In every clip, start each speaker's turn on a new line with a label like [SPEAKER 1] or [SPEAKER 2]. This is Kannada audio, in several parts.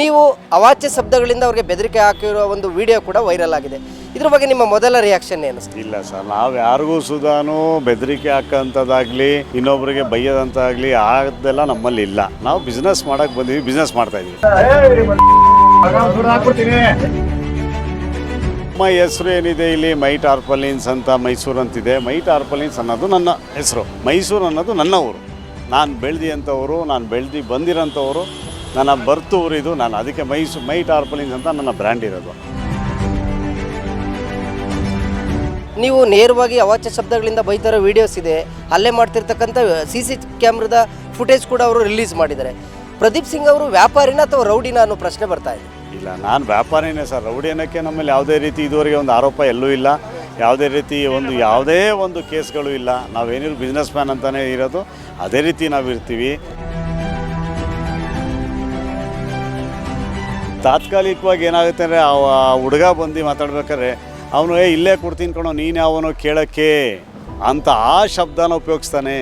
[SPEAKER 1] ನೀವು ಅವಾಚ್ಯ ಶಬ್ದಗಳಿಂದ ಅವ್ರಿಗೆ ಬೆದರಿಕೆ ಹಾಕಿರೋ ಒಂದು ವಿಡಿಯೋ ಕೂಡ ವೈರಲ್ ಆಗಿದೆ. ಇದ್ರ ಬಗ್ಗೆ ನಿಮ್ಮ ಮೊದಲ ರಿಯಾಕ್ಷನ್ ಏನು
[SPEAKER 2] ಇಲ್ಲ ಸರ್ ನಾವು ಯಾರಿಗೂ ಸುಧಾನು ಬೆದರಿಕೆ ಹಾಕಂತದಾಗ್ಲಿ ಇನ್ನೊಬ್ಬರಿಗೆ ಬೈಯದಂತಾಗ್ಲಿ ಆಗದೆಲ್ಲ ನಮ್ಮಲ್ಲಿ ಇಲ್ಲ. ನಾವು ಬಿಸ್ನೆಸ್ ಮಾಡಕ್ ಬಂದೀವಿ ಬಿಸ್ನೆಸ್ ಮಾಡ್ತಾ ಇದೀವಿ. ನಮ್ಮ ಹೆಸರು ಏನಿದೆ ಇಲ್ಲಿ? ಮೈ ಟಾರ್ಪಲಿನ್ಸ್ ಅಂತ ಮೈಸೂರು ಅಂತಿದೆ. ಮೈ ಟಾರ್ಪಲಿನ್ಸ್ ಅನ್ನೋದು ನನ್ನ ಹೆಸರು. ಮೈಸೂರು ಅನ್ನೋದು ನನ್ನ ಊರು. ನಾನು ಬೆಳೆದಿ ಅಂಥವರು ನಾನು ಬೆಳ್ದು ಬಂದಿರೋಂಥವ್ರು ನನ್ನ ಬರ್ತು ಊರಿದು ಇದು ನಾನು ಅದಕ್ಕೆ ಮೈಸೂ ಮೈ ಟಾರ್ಪಲಿನ್ಸ್ ಅಂತ ನನ್ನ ಬ್ರ್ಯಾಂಡ್ ಇರೋದು.
[SPEAKER 1] ನೀವು ನೇರವಾಗಿ ಅವಾಚ್ಯ ಶಬ್ದಗಳಿಂದ ಬೈತಾರೋ ವಿಡಿಯೋಸ್ ಇದೆ ಅಲ್ಲೇ ಮಾಡ್ತಿರ್ತಕ್ಕಂಥ ಸಿ ಸಿ ಕ್ಯಾಮ್ರಾದ ಫುಟೇಜ್ ಕೂಡ ಅವರು ರಿಲೀಸ್ ಮಾಡಿದ್ದಾರೆ. ಪ್ರದೀಪ್ ಸಿಂಗ್ ಅವರು ವ್ಯಾಪಾರಿನ ಅಥವಾ ರೌಡಿನ ಅನ್ನೋ ಪ್ರಶ್ನೆ ಬರ್ತಾ ಇದೆ?
[SPEAKER 2] ಇಲ್ಲ ನಾನು ವ್ಯಾಪಾರಿನೇ ಸರ್. ರೌಡಿ ಅನ್ನೋಕ್ಕೆ ನಮ್ಮಲ್ಲಿ ಯಾವುದೇ ರೀತಿ ಇದುವರೆಗೆ ಒಂದು ಆರೋಪ ಎಲ್ಲೂ ಇಲ್ಲ. ಯಾವುದೇ ರೀತಿ ಒಂದು ಯಾವುದೇ ಒಂದು ಕೇಸ್ಗಳು ಇಲ್ಲ. ನಾವೇನಿದ್ರು ಬಿಸ್ನೆಸ್ ಮ್ಯಾನ್ ಅಂತಲೇ ಇರೋದು. ಅದೇ ರೀತಿ ನಾವು ಇರ್ತೀವಿ. ತಾತ್ಕಾಲಿಕವಾಗಿ ಏನಾಗುತ್ತೆ ಅಂದರೆ ಆ ಹುಡುಗ ಬಂದು ಮಾತಾಡ್ಬೇಕಾದ್ರೆ ಅವನು, ಏ, ಇಲ್ಲೇ ಕೊಡ್ತೀನಿ ಕಣೋ, ನೀನು ಯಾವನೋ ಕೇಳೋಕ್ಕೆ ಅಂತ ಆ ಶಬ್ದನ ಉಪಯೋಗಿಸ್ತಾನೆ.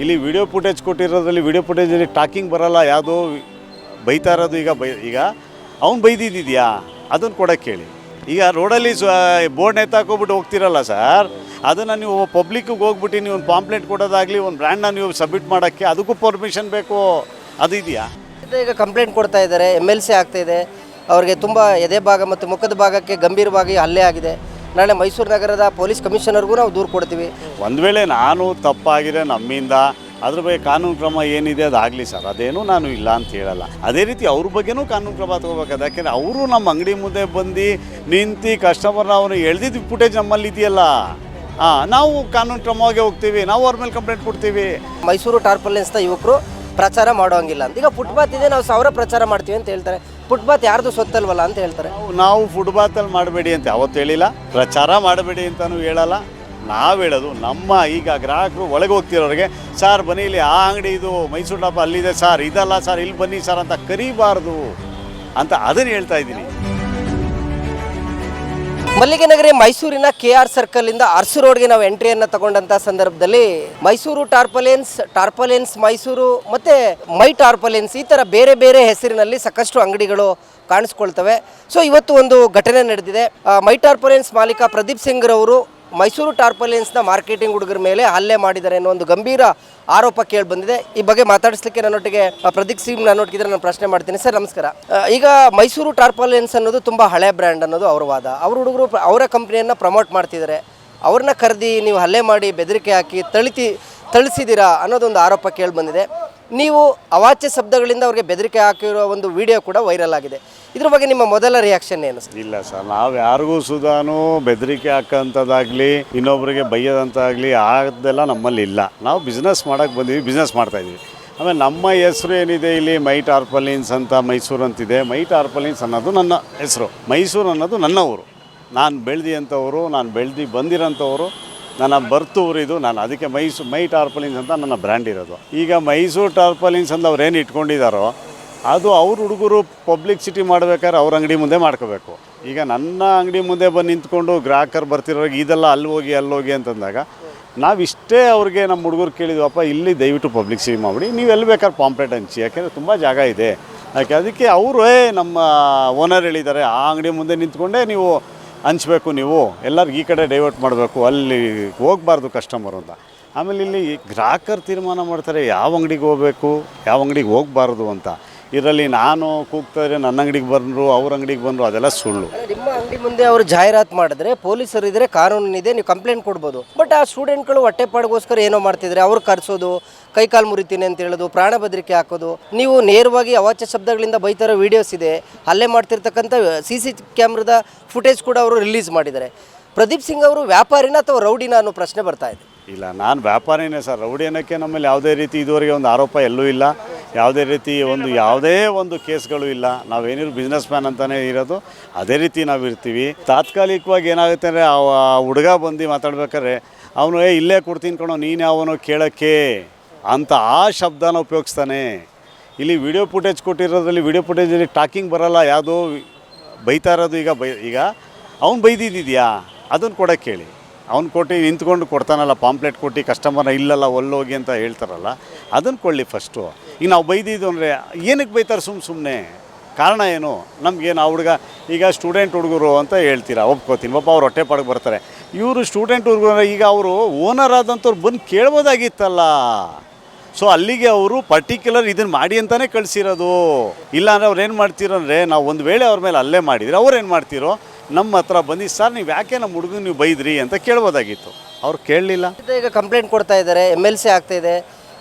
[SPEAKER 2] ಇಲ್ಲಿ ವಿಡಿಯೋ ಫುಟೇಜ್ ಕೊಟ್ಟಿರೋದ್ರಲ್ಲಿ ವಿಡಿಯೋ ಫುಟೇಜಲ್ಲಿ ಟಾಕಿಂಗ್ ಬರೋಲ್ಲ, ಯಾವುದೋ ಬೈತಾ ಇರೋದು ಈಗ ಬೈ, ಈಗ. ಅವ್ನು ಬೈದಿದ್ದಿದೆಯಾ? ಅದನ್ನು ಕೊಡೋಕ್ಕೆ ಕೇಳಿ ಈಗ ರೋಡಲ್ಲಿ ಸ ಬೋರ್ಡ್ ಎತ್ತಾಕೋಗ್ಬಿಟ್ಟು ಹೋಗ್ತಿರಲ್ಲ ಸರ್ ಅದನ್ನು ನೀವು ಪಬ್ಲಿಕ್ಕಿಗೆ ಹೋಗ್ಬಿಟ್ಟು ನೀವು ಒಂದು ಪಾಂಪ್ಲೆಟ್ ಕೊಡೋದಾಗಲಿ ಒಂದು ಬ್ರ್ಯಾಂಡ್ನ ನೀವು ಸಬ್ಮಿಟ್ ಮಾಡೋಕ್ಕೆ ಅದಕ್ಕೂ ಪರ್ಮಿಷನ್ ಬೇಕು. ಅದು ಇದೆಯಾ?
[SPEAKER 1] ಈಗ ಕಂಪ್ಲೇಂಟ್ ಕೊಡ್ತಾ ಇದ್ದಾರೆ ಎಂ ಎಲ್ ಸಿ ಆಗ್ತಾ ಇದೆ. ಅವರಿಗೆ ತುಂಬ ಎದೆ ಭಾಗ ಮತ್ತು ಮುಖದ ಭಾಗಕ್ಕೆ ಗಂಭೀರವಾಗಿ ಹಲ್ಲೆ ಆಗಿದೆ. ನಾಳೆ ಮೈಸೂರು ನಗರದ ಪೊಲೀಸ್ ಕಮಿಷನರ್ಗೂ ನಾವು ದೂರು ಕೊಡ್ತೀವಿ.
[SPEAKER 2] ಒಂದು ವೇಳೆ ನಾನು ತಪ್ಪಾಗಿದೆ ನಮ್ಮಿಂದ ಅದ್ರ ಬಗ್ಗೆ ಕಾನೂನು ಕ್ರಮ ಏನಿದೆ ಅದು ಆಗಲಿ ಸರ್ ಅದೇನು ನಾನು ಇಲ್ಲ ಅಂತ ಹೇಳಲ್ಲ. ಅದೇ ರೀತಿ ಅವ್ರ ಬಗ್ಗೆನೂ ಕಾನೂನು ಕ್ರಮ ತಗೋಬೇಕಾದ. ಯಾಕೆಂದರೆ ಅವರು ನಮ್ಮ ಅಂಗಡಿ ಮುಂದೆ ಬಂದು ನಿಂತು ಕಸ್ಟಮರ್ನ ಅವನು ಎಳ್ದಿದ್ದು ಫುಟೇಜ್ ನಮ್ಮಲ್ಲಿ ಇದೆಯಲ್ಲ? ಹಾಂ ನಾವು ಕಾನೂನು ಕ್ರಮವಾಗಿ ಹೋಗ್ತೀವಿ ನಾವು ಅವ್ರ ಮೇಲೆ ಕಂಪ್ಲೇಂಟ್ ಕೊಡ್ತೀವಿ.
[SPEAKER 1] ಮೈಸೂರು ಟಾರ್ಪಲಿನ್ಸ್ನ ಯುವಕರು ಪ್ರಚಾರ ಮಾಡೋಂಗಿಲ್ಲ ಅಂತ. ಈಗ ಫುಟ್ಪಾತ್ ಇದೆ ನಾವು ಸಾವಿರ ಪ್ರಚಾರ ಮಾಡ್ತೀವಿ ಅಂತ ಹೇಳ್ತಾರೆ. ಫುಟ್ಪಾತ್ ಯಾರ್ದು ಸೊತ್ತಲ್ವಲ್ಲ ಅಂತ ಹೇಳ್ತಾರೆ.
[SPEAKER 2] ನಾವು ನಾವು ಫುಟ್ಬಾತಲ್ಲಿ ಮಾಡಬೇಡಿ ಅಂತ ಯಾವತ್ತು ಹೇಳಿಲ್ಲ. ಪ್ರಚಾರ ಮಾಡಬೇಡಿ ಅಂತಲೂ ಹೇಳಲ್ಲ. ನಾವು ಹೇಳೋದು ನಮ್ಮ ಈಗ ಗ್ರಾಹಕರು ಒಳಗೆ ಹೋಗ್ತಿರೋರಿಗೆ, ಸರ್ ಬನ್ನಿ ಇಲ್ಲಿ ಆ ಅಂಗಡಿ ಇದು ಮೈಸೂರು ಡಬ್ಬ ಅಲ್ಲಿದೆ ಸರ್, ಇದಲ್ಲ ಸರ್, ಇಲ್ಲಿ ಬನ್ನಿ ಸರ್ ಅಂತ ಕರಿಬಾರ್ದು ಅಂತ ಅದನ್ನು ಹೇಳ್ತಾ ಇದ್ದೀನಿ.
[SPEAKER 1] ಮಲ್ಲಿಗೆ ನಗರಿ ಮೈಸೂರಿನ ಕೆ ಆರ್ ಸರ್ಕಲ್ ಇಂದ ಅರಸು ರೋಡ್ಗೆ ನಾವು ಎಂಟ್ರಿಯನ್ನು ತಗೊಂಡಂತ ಸಂದರ್ಭದಲ್ಲಿ ಮೈಸೂರು ಟಾರ್ಪಲೆನ್ಸ್ ಟಾರ್ಪಲೆನ್ಸ್ ಮೈಸೂರು ಮತ್ತೆ ಮೈ ಟಾರ್ಪಲೆನ್ಸ್ ಈ ತರ ಬೇರೆ ಬೇರೆ ಹೆಸರಿನಲ್ಲಿ ಸಾಕಷ್ಟು ಅಂಗಡಿಗಳು ಕಾಣಿಸ್ಕೊಳ್ತವೆ. ಸೊ, ಇವತ್ತು ಒಂದು ಘಟನೆ ನಡೆದಿದೆ. ಮೈ ಟಾರ್ಪಲೆನ್ಸ್ ಮಾಲೀಕ ಪ್ರದೀಪ್ ಸಿಂಗ್ ರವರು ಮೈಸೂರು ಟಾರ್ಪಲಿಯನ್ಸ್ನ ಮಾರ್ಕೆಟಿಂಗ್ ಹುಡುಗರ ಮೇಲೆ ಹಲ್ಲೆ ಮಾಡಿದ್ದಾರೆ ಅನ್ನೋ ಒಂದು ಗಂಭೀರ ಆರೋಪ ಕೇಳಿ ಬಂದಿದೆ. ಈ ಬಗ್ಗೆ ಮಾತಾಡಿಸ್ಲಿಕ್ಕೆ ನನ್ನೊಟ್ಟಿಗೆ ಪ್ರದೀಪ್ ಸಿಂಗ್ ನನ್ನೊಟ್ಟಿಗಿದ್ರೆ ನಾನು ಪ್ರಶ್ನೆ ಮಾಡ್ತೀನಿ. ಸರ್, ನಮಸ್ಕಾರ. ಈಗ ಮೈಸೂರು ಟಾರ್ಪಲಿಯನ್ಸ್ ಅನ್ನೋದು ತುಂಬ ಹಳೆ ಬ್ರ್ಯಾಂಡ್ ಅನ್ನೋದು ಅವರ ವಾದ. ಅವ್ರ ಹುಡುಗರು ಅವರ ಕಂಪ್ನಿಯನ್ನು ಪ್ರಮೋಟ್ ಮಾಡ್ತಿದ್ದಾರೆ. ಅವ್ರನ್ನ ಕರೆದಿ ನೀವು ಹಲ್ಲೆ ಮಾಡಿ ಬೆದರಿಕೆ ಹಾಕಿ ತಳಿತಿ ತಳಿಸಿದ್ದೀರಾ ಅನ್ನೋದೊಂದು ಆರೋಪ ಕೇಳಿ ಬಂದಿದೆ. ನೀವು ಅವಾಚ್ಯ ಶಬ್ದಗಳಿಂದ ಅವ್ರಿಗೆ ಬೆದರಿಕೆ ಹಾಕಿರೋ ಒಂದು ವಿಡಿಯೋ ಕೂಡ ವೈರಲ್ ಆಗಿದೆ. ಇದ್ರ ಬಗ್ಗೆ ನಿಮ್ಮ ಮೊದಲ ರಿಯಾಕ್ಷನ್ ಏನು
[SPEAKER 2] ಇಲ್ಲ ಸರ್, ನಾವು ಯಾರಿಗೂ ಸುಧಾನು ಬೆದರಿಕೆ ಹಾಕೋಂಥದ್ದಾಗಲಿ ಇನ್ನೊಬ್ಬರಿಗೆ ಬೈಯೋದಂತಾಗಲಿ ಆಗದೆಲ್ಲ ನಮ್ಮಲ್ಲಿ ಇಲ್ಲ. ನಾವು ಬಿಸ್ನೆಸ್ ಮಾಡಕ್ಕೆ ಬಂದೀವಿ ಬಿಸ್ನೆಸ್ ಮಾಡ್ತಾ ಇದೀವಿ. ಆಮೇಲೆ ನಮ್ಮ ಹೆಸರು ಏನಿದೆ ಇಲ್ಲಿ? ಮೈ ಟಾರ್ಪಲಿನ್ಸ್ ಅಂತ ಮೈಸೂರು ಅಂತಿದೆ. ಮೈ ಟಾರ್ಪಲಿನ್ಸ್ ಅನ್ನೋದು ನನ್ನ ಹೆಸರು. ಮೈಸೂರು ಅನ್ನೋದು ನನ್ನ ಊರು. ನಾನು ಬೆಳ್ದಿ ಅಂತವರು ನಾನು ಬೆಳ್ದಿ ಬಂದಿರೋಂಥವ್ರು ನನ್ನ ಬರ್ತು ಊರಿದು ಇದು ನಾನು ಅದಕ್ಕೆ ಮೈಸೂರು ಮೈ ಟಾರ್ಪಲಿನ್ಸ್ ಅಂತ ನನ್ನ ಬ್ರ್ಯಾಂಡ್ ಇರೋದು. ಈಗ ಮೈಸೂರು ಟಾರ್ಪಲಿನ್ಸ್ ಅಂತ ಅವ್ರೇನು ಇಟ್ಕೊಂಡಿದ್ದಾರೋ ಅದು ಅವ್ರ ಹುಡುಗರು ಪಬ್ಲಿಸಿಟಿ ಮಾಡ್ಬೇಕಾದ್ರೆ ಅವ್ರ ಅಂಗಡಿ ಮುಂದೆ ಮಾಡ್ಕೋಬೇಕು. ಈಗ ನನ್ನ ಅಂಗಡಿ ಮುಂದೆ ಬಂದು ನಿಂತ್ಕೊಂಡು ಗ್ರಾಹಕರು ಬರ್ತಿರೋರಿಗೆ ಇದೆಲ್ಲ ಅಲ್ಲಿ ಹೋಗಿ ಅಲ್ಲಿ ಹೋಗಿ ಅಂತಂದಾಗ ನಾವಿಷ್ಟೇ ಅವ್ರಿಗೆ ನಮ್ಮ ಹುಡುಗರು ಕೇಳಿದ್ವಪ್ಪ ಇಲ್ಲಿ ದಯವಿಟ್ಟು ಪಬ್ಲಿಸಿಟಿ ಮಾಡಿಬಿಡಿ, ನೀವು ಎಲ್ಲಿ ಬೇಕಾದ್ರೆ ಪಾಂಪ್ಲೆಟ್ ಹಂಚಿ. ಯಾಕೆಂದರೆ ತುಂಬ ಜಾಗ ಇದೆ. ಯಾಕೆ, ಅದಕ್ಕೆ ಅವರೇ ನಮ್ಮ ಓನರ್ ಹೇಳಿದ್ದಾರೆ, ಆ ಅಂಗಡಿ ಮುಂದೆ ನಿಂತ್ಕೊಂಡೇ ನೀವು ಹಂಚ್ಬೇಕು ನೀವು. ಎಲ್ಲರಿಗೂ ಈ ಕಡೆ ಡೈವರ್ಟ್ ಮಾಡಬೇಕು. ಅಲ್ಲಿ ಹೋಗಬಾರ್ದು ಕಸ್ಟಮರ್ ಅಂತ. ಆಮೇಲೆ ಇಲ್ಲಿ ಗ್ರಾಹಕರು ತೀರ್ಮಾನ ಮಾಡ್ತಾರೆ, ಯಾವ ಅಂಗಡಿಗೆ ಹೋಗಬೇಕು, ಯಾವ ಅಂಗಡಿಗೆ ಹೋಗಬಾರ್ದು ಅಂತ. ಇದರಲ್ಲಿ ನಾನು ಕೂಗ್ತಾರೆ ನನ್ನ ಅಂಗಡಿಗೆ ಬಂದರು ಅವ್ರ ಅಂಗಡಿಗೆ ಬಂದರು ಅದೆಲ್ಲ ಸುಳ್ಳು.
[SPEAKER 1] ನಿಮ್ಮ ಅಂಗಡಿ ಮುಂದೆ ಅವರು ಜಾಹೀರಾತು ಮಾಡಿದ್ರೆ ಪೊಲೀಸರು ಇದ್ರೆ ಕಾನೂನಿದೆ ನೀವು ಕಂಪ್ಲೇಂಟ್ ಕೊಡ್ಬೋದು. ಬಟ್ ಆ ಸ್ಟೂಡೆಂಟ್ಗಳು ಹೊಟ್ಟೆಪಾಡಿಗೋಸ್ಕರ ಏನೋ ಮಾಡ್ತಿದ್ರೆ ಅವ್ರು ಕರೆಸೋದು ಕೈಕಾಲು ಮುರಿತೀನಿ ಅಂತ ಹೇಳೋದು ಪ್ರಾಣ ಬೆದರಿಕೆ ಹಾಕೋದು. ನೀವು ನೇರವಾಗಿ ಅವಾಚ್ಯ ಶಬ್ದಗಳಿಂದ ಬೈತಾರೋ ವಿಡಿಯೋಸ್ ಇದೆ ಅಲ್ಲೇ ಮಾಡ್ತಿರ್ತಕ್ಕಂಥ ಸಿ ಸಿ ಕ್ಯಾಮ್ರದ ಫುಟೇಜ್ ಕೂಡ ಅವರು ರಿಲೀಸ್ ಮಾಡಿದ್ದಾರೆ. ಪ್ರದೀಪ್ ಸಿಂಗ್ ಅವರು ವ್ಯಾಪಾರಿನ ಅಥವಾ ರೌಡಿನ ಅನ್ನೋ ಪ್ರಶ್ನೆ ಬರ್ತಾ ಇದೆ?
[SPEAKER 2] ಇಲ್ಲ ನಾನು ವ್ಯಾಪಾರಿನೇ ಸರ್. ರೌಡಿ ಅನ್ನೋಕ್ಕೆ ನಮ್ಮಲ್ಲಿ ಯಾವುದೇ ರೀತಿ ಇದುವರೆಗೆ ಒಂದು ಆರೋಪ ಎಲ್ಲೂ ಇಲ್ಲ. ಯಾವುದೇ ರೀತಿ ಒಂದು ಯಾವುದೇ ಒಂದು ಕೇಸ್ಗಳು ಇಲ್ಲ. ನಾವೇನಿರು ಬಿಸ್ನೆಸ್ ಮ್ಯಾನ್ ಅಂತಲೇ ಇರೋದು. ಅದೇ ರೀತಿ ನಾವು ಇರ್ತೀವಿ ತಾತ್ಕಾಲಿಕವಾಗಿ ಏನಾಗುತ್ತೆ ಅಂದರೆ ಆ ಹುಡುಗ ಬಂದು ಮಾತಾಡ್ಬೇಕಾದ್ರೆ ಅವನು, ಏ, ಇಲ್ಲೇ ಕೊಡ್ತೀನಿ ಕಣೋ, ನೀನು ಯಾವನೋ ಕೇಳೋಕ್ಕೆ ಅಂತ ಆ ಶಬ್ದನ ಉಪಯೋಗಿಸ್ತಾನೆ. ಇಲ್ಲಿ ವಿಡಿಯೋ ಫುಟೇಜ್ ಕೊಟ್ಟಿರೋದ್ರಲ್ಲಿ ವಿಡಿಯೋ ಫುಟೇಜಲ್ಲಿ ಟಾಕಿಂಗ್ ಬರೋಲ್ಲ, ಯಾವುದೋ ಬೈತಾ ಇರೋದು ಈಗ ಬೈ, ಈಗ. ಅವ್ನು ಬೈದಿದ್ದಿದೆಯಾ? ಅದನ್ನು ಕೊಡೋಕ್ಕೆ ಕೇಳಿ ಅವ್ನು ಕೊಟ್ಟು ನಿಂತ್ಕೊಂಡು ಕೊಡ್ತಾನಲ್ಲ ಪಾಂಪ್ಲೆಟ್ ಕೊಟ್ಟು ಕಸ್ಟಮರ್ನ ಇಲ್ಲಲ್ಲ, ಒಲ್ಲೋಗಿ ಅಂತ ಹೇಳ್ತಾರಲ್ಲ ಅದನ್ನು ಕೊಡಲಿ ಫಸ್ಟು ಈಗ ನಾವು ಬೈದಿದ್ದು ಅಂದರೆ ಏನಕ್ಕೆ ಬೈತಾರೆ ಸುಮ್ಮ ಸುಮ್ಮನೆ ಕಾರಣ ಏನು? ನಮಗೇನು, ಆ ಹುಡುಗ, ಈಗ ಸ್ಟೂಡೆಂಟ್ ಹುಡುಗರು ಅಂತ ಹೇಳ್ತೀರಾ? ಒಪ್ಕೋತೀನಿ. ಪಾಪ ಅವ್ರು ಹೊಟ್ಟೆ ಪಾಡಿಗೆ ಬರ್ತಾರೆ. ಇವರು ಸ್ಟೂಡೆಂಟ್ ಹುಡುಗರು ಈಗ ಅವರು ಓನರ್ ಆದಂಥವ್ರು ಬಂದು ಕೇಳ್ಬೋದಾಗಿತ್ತಲ್ಲ. ಸೊ ಅಲ್ಲಿಗೆ ಅವರು ಪರ್ಟಿಕ್ಯುಲರ್ ಇದನ್ನು ಮಾಡಿ ಅಂತಲೇ ಕಳಿಸಿರೋದು. ಇಲ್ಲಾಂದರೆ ಅವ್ರು ಏನು ಮಾಡ್ತೀರೋ ಅಂದರೆ ನಾವು ಒಂದು ವೇಳೆ ಅವ್ರ ಮೇಲೆ ಅಲ್ಲೇ ಮಾಡಿದರೆ ಅವ್ರು ಏನು ಮಾಡ್ತೀರೋ? ನಮ್ಮ ಹತ್ರ ಬಂದು ಸರ್ ನೀವು ಯಾಕೆ ನಮ್ಮ ಹುಡುಗನ ನೀವು ಬೈದ್ರಿ? ಅಂತ ಕೇಳ್ಬೋದಾಗಿತ್ತು. ಅವ್ರು ಕೇಳಲಿಲ್ಲ.
[SPEAKER 1] ಈಗ ಕಂಪ್ಲೇಂಟ್ ಕೊಡ್ತಾ ಇದ್ದಾರೆ ಎಂ ಎಲ್ ಸಿ ಆಗ್ತಾ ಇದೆ.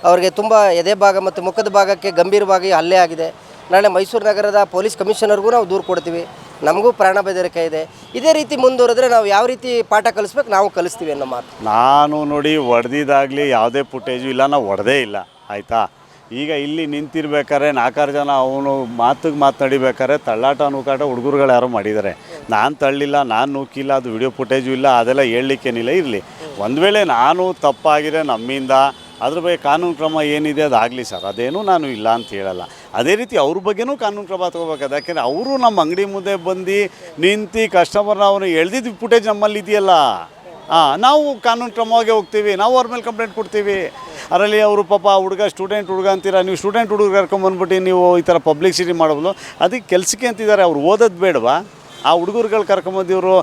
[SPEAKER 1] ಅವರಿಗೆ ತುಂಬ ಎದೆ ಭಾಗ ಮತ್ತು ಮುಖದ ಭಾಗಕ್ಕೆ ಗಂಭೀರವಾಗಿ ಹಲ್ಲೆ ಆಗಿದೆ. ನಾಳೆ ಮೈಸೂರು ನಗರದ ಪೊಲೀಸ್ ಕಮಿಷನರ್ಗೂ ನಾವು ದೂರು ಕೊಡ್ತೀವಿ. ನಮಗೂ ಪ್ರಾಣ ಬೆದರಿಕೆ ಇದೆ. ಇದೇ ರೀತಿ ಮುಂದುವರೆದ್ರೆ ನಾವು ಯಾವ ರೀತಿ ಪಾಠ ಕಲಿಸ್ಬೇಕು ನಾವು ಕಲಿಸ್ತೀವಿ ಅನ್ನೋ ಮಾತು.
[SPEAKER 2] ನಾನು ನೋಡಿ ಹೊಡೆದಿದ್ದಾಗಲಿ ಯಾವುದೇ ಫುಟೇಜು ಇಲ್ಲ ನಾವು ಹೊಡೆದೇ ಇಲ್ಲ. ಆಯಿತಾ? ಈಗ ಇಲ್ಲಿ ನಿಂತಿರ್ಬೇಕಾದ್ರೆ ನಾಲ್ಕಾರು ಜನ ಅವನು ಮಾತಿಗೆ ಮಾತನಾಡಿಬೇಕಾದ್ರೆ ತಳ್ಳಾಟ ನೂಕಾಟ ಹುಡುಗರುಗಳು ಯಾರು ಮಾಡಿದ್ದಾರೆ. ನಾನು ತಳ್ಳಿಲ್ಲ, ನಾನು ನೂಕಿಲ್ಲ, ಅದು ವಿಡಿಯೋ ಫುಟೇಜು ಇಲ್ಲ, ಅದೆಲ್ಲ ಹೇಳಲಿಕ್ಕೇನಿಲ್ಲ ಇರಲಿ. ಒಂದು ವೇಳೆ ನಾನು ತಪ್ಪಾಗಿದೆ ನಮ್ಮಿಂದ, ಅದ್ರ ಬಗ್ಗೆ ಕಾನೂನು ಕ್ರಮ ಏನಿದೆ ಅದು ಆಗಲಿ ಸರ್, ಅದೇನು ನಾನು ಇಲ್ಲ ಅಂತ ಹೇಳಲ್ಲ. ಅದೇ ರೀತಿ ಅವ್ರ ಬಗ್ಗೆನೂ ಕಾನೂನು ಕ್ರಮ ತೊಗೋಬೇಕಾದ ಯಾಕೆಂದರೆ ಅವರು ನಮ್ಮ ಅಂಗಡಿ ಮುಂದೆ ಬಂದು ನಿಂತು ಕಸ್ಟಮರ್ನ ಅವನು ಎಳ್ದಿದ್ದು ಫುಟೇಜ್ ನಮ್ಮಲ್ಲಿ ಇದೆಯಲ್ಲ? ಹಾಂ ನಾವು ಕಾನೂನು ಕ್ರಮವಾಗಿ ಹೋಗ್ತೀವಿ ನಾವು ಅವ್ರ ಮೇಲೆ ಕಂಪ್ಲೇಂಟ್ ಕೊಡ್ತೀವಿ. ಅದರಲ್ಲಿ ಅವರು ಪಾಪ ಹುಡುಗ ಸ್ಟೂಡೆಂಟ್ ಹುಡುಗ ಅಂತೀರ ನೀವು ಸ್ಟೂಡೆಂಟ್ ಹುಡುಗ ಕರ್ಕೊಂಬಂದ್ಬಿಟ್ಟು ನೀವು ಈ ಥರ ಪಬ್ಲಿಸಿಟಿ ಮಾಡೋದು ಅದಕ್ಕೆ ಕೆಲಸಕ್ಕೆ ಅಂತಿದ್ದಾರೆ ಅವ್ರು ಓದೋದು ಬೇಡವಾ? ಆ ಹುಡುಗರುಗಳು ಕರ್ಕೊಂಬಂದಿವರು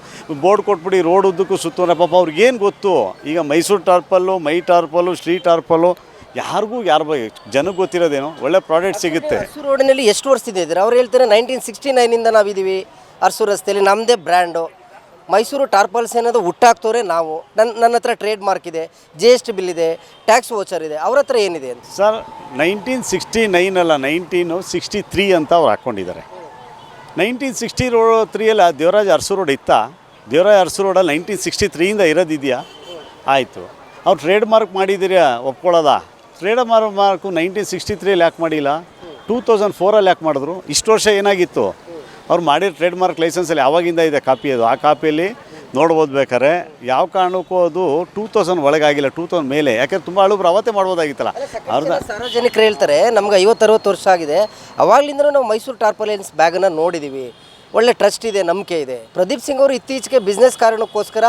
[SPEAKER 2] ಬೋರ್ಡ್ ಕೊಟ್ಬಿಡಿ ರೋಡ್ ಉದ್ದಕ್ಕೂ ಸುತ್ತೋರೆ ಪಾಪ ಅವ್ರಿಗೆ ಏನು ಗೊತ್ತು? ಈಗ ಮೈಸೂರು ಟಾರ್ಪಲ್ಲು ಮೈ ಟಾರ್ಪಲ್ಲು ಸ್ಟ್ರೀಟ್ ಟಾರ್ಪಲ್ಲು ಯಾರಿಗೂ ಯಾರ ಬಗ್ಗೆ ಜನಕ್ಕೆ ಗೊತ್ತಿರೋದೇನು ಒಳ್ಳೆ ಪ್ರಾಡಕ್ಟ್ ಸಿಗುತ್ತೆ.
[SPEAKER 1] ರೋಡಿನಲ್ಲಿ ಎಷ್ಟು ವರ್ಷ ಇದ್ದಾರೆ? ಅವ್ರು ಹೇಳ್ತಾರೆ ನೈನ್ಟೀನ್ ಸಿಕ್ಸ್ಟಿ ನೈನಿಂದ ನಾವಿದ್ದೀವಿ ಅರಸು ರಸ್ತೆಯಲ್ಲಿ ನಮ್ಮದೇ ಬ್ರ್ಯಾಂಡು ಮೈಸೂರು ಟಾರ್ಪಲ್ಸ್ ಏನಾದರೂ ಹುಟ್ಟಾಕ್ತವ್ರೆ ನಾವು. ನನ್ನ ನನ್ನ ಹತ್ರ ಟ್ರೇಡ್ ಮಾರ್ಕ್ ಇದೆ ಜಿ ಎಸ್ ಟಿ ಬಿಲ್ ಇದೆ ಟ್ಯಾಕ್ಸ್ ವೋಚರ್ ಇದೆ, ಅವ್ರ ಹತ್ರ ಏನಿದೆ ಅಂತ.
[SPEAKER 2] ಸರ್ ನೈನ್ಟೀನ್ ಸಿಕ್ಸ್ಟಿ ನೈನ್ ಅಲ್ಲ ನೈನ್ಟೀನು ಸಿಕ್ಸ್ಟಿ ತ್ರೀ ಅಂತ ಅವ್ರು ಹಾಕ್ಕೊಂಡಿದ್ದಾರೆ ನೈನ್ಟೀನ್ ಸಿಕ್ಸ್ಟಿ ರೋ ತ್ರೀಯಲ್ಲಿ ಆ ದೇವರಾಜ್ ಅರಸು ರೋಡ್ ಇತ್ತಾ? ದೇವರಾಜ್ ಅರಸು ರೋಡಲ್ಲಿ ನೈನ್ಟೀನ್ ಸಿಕ್ಸ್ಟಿ ತ್ರೀಯಿಂದ ಇರೋದಿದೆಯಾ? ಆಯಿತು. ಅವ್ರು ಟ್ರೇಡ್ ಮಾರ್ಕ್ ಮಾಡಿದ್ದೀರಾ? ಒಪ್ಕೊಳ್ಳೋದಾ? Trade mark mark nineteen sixty ತ್ರೀಯಲ್ಲಿ ಯಾಕೆ ಮಾಡಿಲ್ಲ? ಟೂ ತೌಸಂಡ್ ಫೋರಲ್ಲಿ ಯಾಕೆ ಮಾಡಿದ್ರು? ಇಷ್ಟು ವರ್ಷ ಏನಾಗಿತ್ತು? ಅವ್ರು ಮಾಡಿರೋ ಟ್ರೇಡ್ ಮಾರ್ಕ್ ಲೈಸೆನ್ಸಲ್ಲಿ ಯಾವಾಗಿಂದ ಇದೆ ಕಾಪಿ ಅದು. ಆ ಕಾಪಿಯಲ್ಲಿ ನೋಡ್ಬೋದು ಬೇಕಾದ್ರೆ ಯಾವ ಕಾರಣಕ್ಕೂ ಅದು ಟೂ ತೌಸಂಡ್ ಒಳಗಾಗಿಲ್ಲ ಟೂ ತೌಸಂಡ್ ಮೇಲೆ. ಯಾಕೆಂದ್ರೆ ತುಂಬ ಅಳುಬ್ರು ಅವತ್ತೇ ಮಾಡ್ಬೋದಾಗಿತ್ತಲ್ಲ. ಅವ್ರದ್ದು
[SPEAKER 1] ಸಾರ್ವಜನಿಕರು ಹೇಳ್ತಾರೆ ನಮ್ಗೆ ಐವತ್ತರವತ್ತು ವರ್ಷ ಆಗಿದೆ. ಅವಾಗಲಿಂದ ನಾವು ಮೈಸೂರು ಟಾರ್ಪಲೈನ್ಸ್ ಬ್ಯಾಗನ್ನು ನೋಡಿದ್ದೀವಿ ಒಳ್ಳೆ ಟ್ರಸ್ಟ್ ಇದೆ ನಂಬಿಕೆ ಇದೆ. ಪ್ರದೀಪ್ ಸಿಂಗ್ ಅವರು ಇತ್ತೀಚೆಗೆ ಬಿಸ್ನೆಸ್ ಕಾರಣಕ್ಕೋಸ್ಕರ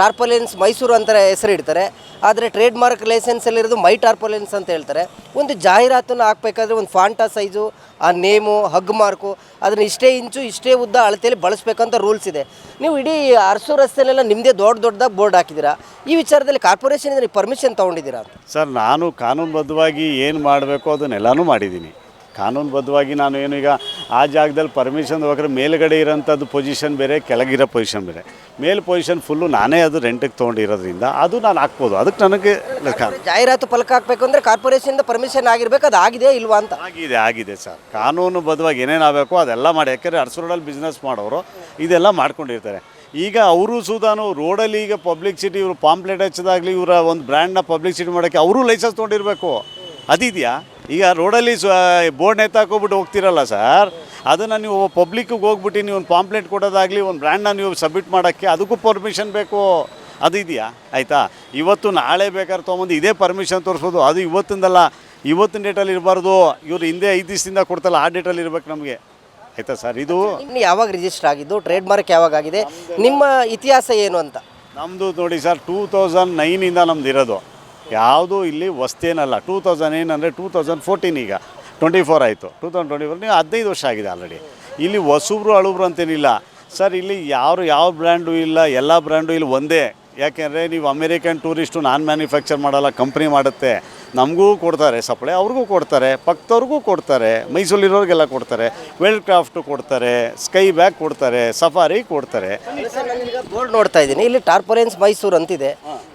[SPEAKER 1] ಟಾರ್ಪಲೆನ್ಸ್ ಮೈಸೂರು ಅಂತ ಹೆಸರು ಇಡ್ತಾರೆ. ಆದರೆ ಟ್ರೇಡ್ ಮಾರ್ಕ್ ಲೈಸೆನ್ಸಲ್ಲಿರೋದು ಮೈ ಟಾರ್ಪೊಲಿನ್ಸ್ ಅಂತ ಹೇಳ್ತಾರೆ. ಒಂದು ಜಾಹೀರಾತನ್ನು ಹಾಕಬೇಕಾದ್ರೆ ಒಂದು ಫಾಂಟಾ ಸೈಜು ಆ ನೇಮು ಹಗ್ ಮಾರ್ಕು ಅದನ್ನು ಇಷ್ಟೇ ಇಂಚು, ಇಷ್ಟೇ ಉದ್ದ ಅಳತೆಯಲ್ಲಿ ಬಳಸಬೇಕಂತ ರೂಲ್ಸ್ ಇದೆ. ನೀವು ಇಡೀ ಅರಸು ರಸ್ತೆಯಲ್ಲೆಲ್ಲ ನಿಮ್ಮದೇ ದೊಡ್ಡ ದೊಡ್ಡದಾಗಿ ಬೋರ್ಡ್ ಹಾಕಿದ್ದೀರಾ ಈ ವಿಚಾರದಲ್ಲಿ ಕಾರ್ಪೊರೇಷನಿಂದ ನೀವು ಪರ್ಮಿಷನ್ ತೊಗೊಂಡಿದ್ದೀರಾ
[SPEAKER 2] ಸರ್, ನಾನು ಕಾನೂನುಬದ್ಧವಾಗಿ ಏನು ಮಾಡಬೇಕು ಅದನ್ನೆಲ್ಲನೂ ಮಾಡಿದ್ದೀನಿ. ಕಾನೂನುಬದ್ಧವಾಗಿ ನಾನು ಏನು ಈಗ ಆ ಜಾಗದಲ್ಲಿ ಪರ್ಮಿಷನ್ ಹೋಗ್ರೆ ಮೇಲುಗಡೆ ಇರೋಂಥದ್ದು ಪೊಸಿಷನ್ ಬೇರೆ ಕೆಳಗಿರೋ ಪೊಸಿಷನ್ ಬೇರೆ. ಮೇಲ್ ಪೊಸಿಷನ್ ಫುಲ್ಲು ನಾನೇ ಅದು ರೆಂಟಿಗೆ ತೊಗೊಂಡಿರೋದ್ರಿಂದ ಅದು ನಾನು ಹಾಕ್ಬೋದು. ಅದಕ್ಕೆ ನನಗೆ ಲೆಕ್ಕ
[SPEAKER 1] ಜಾಹೀರಾತು ಫಲಕ ಹಾಕಬೇಕು ಅಂದರೆ ಕಾರ್ಪೊರೇಷನಿಂದ ಪರ್ಮಿಷನ್ ಆಗಿರಬೇಕು ಅದು ಆಗಿದೆ ಇಲ್ವಾ ಅಂತ?
[SPEAKER 2] ಆಗಿದೆ ಆಗಿದೆ ಸರ್. ಕಾನೂನುಬದ್ಧವಾಗಿ ಏನೇನು ಆಗಬೇಕು ಅದೆಲ್ಲ ಮಾಡಿ. ಯಾಕೆಂದರೆ ಅರಸು ರೋಡಲ್ಲಿ ಬಿಸ್ನೆಸ್ ಮಾಡೋರು ಇದೆಲ್ಲ ಮಾಡ್ಕೊಂಡಿರ್ತಾರೆ. ಈಗ ಅವರು ಸುಧಾನು ರೋಡಲ್ಲಿ ಈಗ ಪಬ್ಲಿಸಿಟಿ ಇವರು ಪಾಂಪ್ಲೆಟ್ ಹಚ್ಚದಾಗಲಿ ಇವರ ಒಂದು ಬ್ರ್ಯಾಂಡ್ನ ಪಬ್ಲಿಸಿಟಿ ಮಾಡೋಕ್ಕೆ ಅವರು ಲೈಸೆನ್ಸ್ ತೊಗೊಂಡಿರಬೇಕು. ಅದಿದೆಯಾ? ಈಗ ರೋಡಲ್ಲಿ ಸ್ವ ಬೋರ್ಡ್ ಎತ್ತಾಕೋಗ್ಬಿಟ್ಟು ಹೋಗ್ತಿರಲ್ಲ ಸರ್? ಅದನ್ನು ನೀವು ಪಬ್ಲಿಕ್ಕಿಗೆ ಹೋಗ್ಬಿಟ್ಟು ನೀವು ಒಂದು ಪಾಂಪ್ಲೆಟ್ ಕೊಡೋದಾಗಲಿ ಒಂದು ಬ್ರ್ಯಾಂಡನ್ನ ನೀವು ಸಬ್ಮಿಟ್ ಮಾಡೋಕ್ಕೆ ಅದಕ್ಕೂ ಪರ್ಮಿಷನ್ ಬೇಕು. ಅದು ಇದೆಯಾ? ಆಯಿತಾ? ಇವತ್ತು ನಾಳೆ ಬೇಕಾದ್ರೆ ತೊಗೊಂಬಂದು ಇದೇ ಪರ್ಮಿಷನ್ ತೋರಿಸ್ಬೋದು ಅದು ಇವತ್ತಿಂದಲ್ಲ ಇವತ್ತಿನ ಡೇಟಲ್ಲಿ ಇರಬಾರ್ದು. ಇವರು ಹಿಂದೆ ಐದು ದಿವಸದಿಂದ ಕೊಡ್ತಲ್ಲ ಆ ಡೇಟಲ್ಲಿ ಇರಬೇಕು ನಮಗೆ. ಆಯಿತಾ ಸರ್? ಇದು
[SPEAKER 1] ಇನ್ನು ಯಾವಾಗ ರಿಜಿಸ್ಟರ್ ಆಗಿದ್ದು? ಟ್ರೇಡ್ ಮಾರ್ಕ್ ಯಾವಾಗ ಆಗಿದೆ? ನಿಮ್ಮ ಇತಿಹಾಸ ಏನು ಅಂತ?
[SPEAKER 2] ನಮ್ಮದು ನೋಡಿ ಸರ್ ಟೂ ತೌಸಂಡ್ ನೈನಿಂದ ನಮ್ದು ಇರೋದು ಯಾವುದೂ ಇಲ್ಲಿ ವಸ್ತೇನಲ್ಲ. ಟೂ ತೌಸಂಡ್ ಏನಂದರೆ ಅಂದರೆ ಟೂ ತೌಸಂಡ್ ಫೋರ್ಟೀನ್ ಈಗ. ಟ್ವೆಂಟಿ ಫೋರ್ ಆಯಿತು. ಟೂ ತೌಸಂಡ್ ಟ್ವೆಂಟಿ ಫೋರ್ ನೀವು ಹದಿನೈದು ವರ್ಷ ಆಗಿದೆ ಆಲ್ರೆಡಿ ಇಲ್ಲಿ ಹೊಸಬ್ರು ಅಳುಬ್ರು ಅಂತೇನಿಲ್ಲ. ಸರ್ ಇಲ್ಲಿ ಯಾರು ಯಾವ ಬ್ರ್ಯಾಂಡು ಇಲ್ಲ, ಎಲ್ಲ ಬ್ರ್ಯಾಂಡು ಇಲ್ಲಿ ಒಂದೇ. ಯಾಕೆಂದರೆ ನೀವು ಅಮೇರಿಕನ್ ಟೂರಿಸ್ಟು ನಾನ್ ಮ್ಯಾನುಫ್ಯಾಕ್ಚರ್ ಮಾಡಲ್ಲ ಕಂಪ್ನಿ ಮಾಡುತ್ತೆ. ನಮಗೂ ಕೊಡ್ತಾರೆ ಸಪ್ಲೈ ಅವ್ರಿಗೂ ಕೊಡ್ತಾರೆ ಪಕ್ಕದವ್ರಿಗೂ ಕೊಡ್ತಾರೆ ಮೈಸೂರಿರೋರಿಗೆಲ್ಲ ಕೊಡ್ತಾರೆ ವೆಲ್ ಕ್ರಾಫ್ಟು ಕೊಡ್ತಾರೆ ಸ್ಕೈ ಬ್ಯಾಗ್ ಕೊಡ್ತಾರೆ ಸಫಾರಿ ಕೊಡ್ತಾರೆ.
[SPEAKER 1] ಬೋರ್ಡ್ ನೋಡ್ತಾ ಇದ್ದೀನಿ. ಇಲ್ಲಿ ಟಾರ್ಪಲೆನ್ಸ್ ಮೈಸೂರು ಅಂತಿದೆ.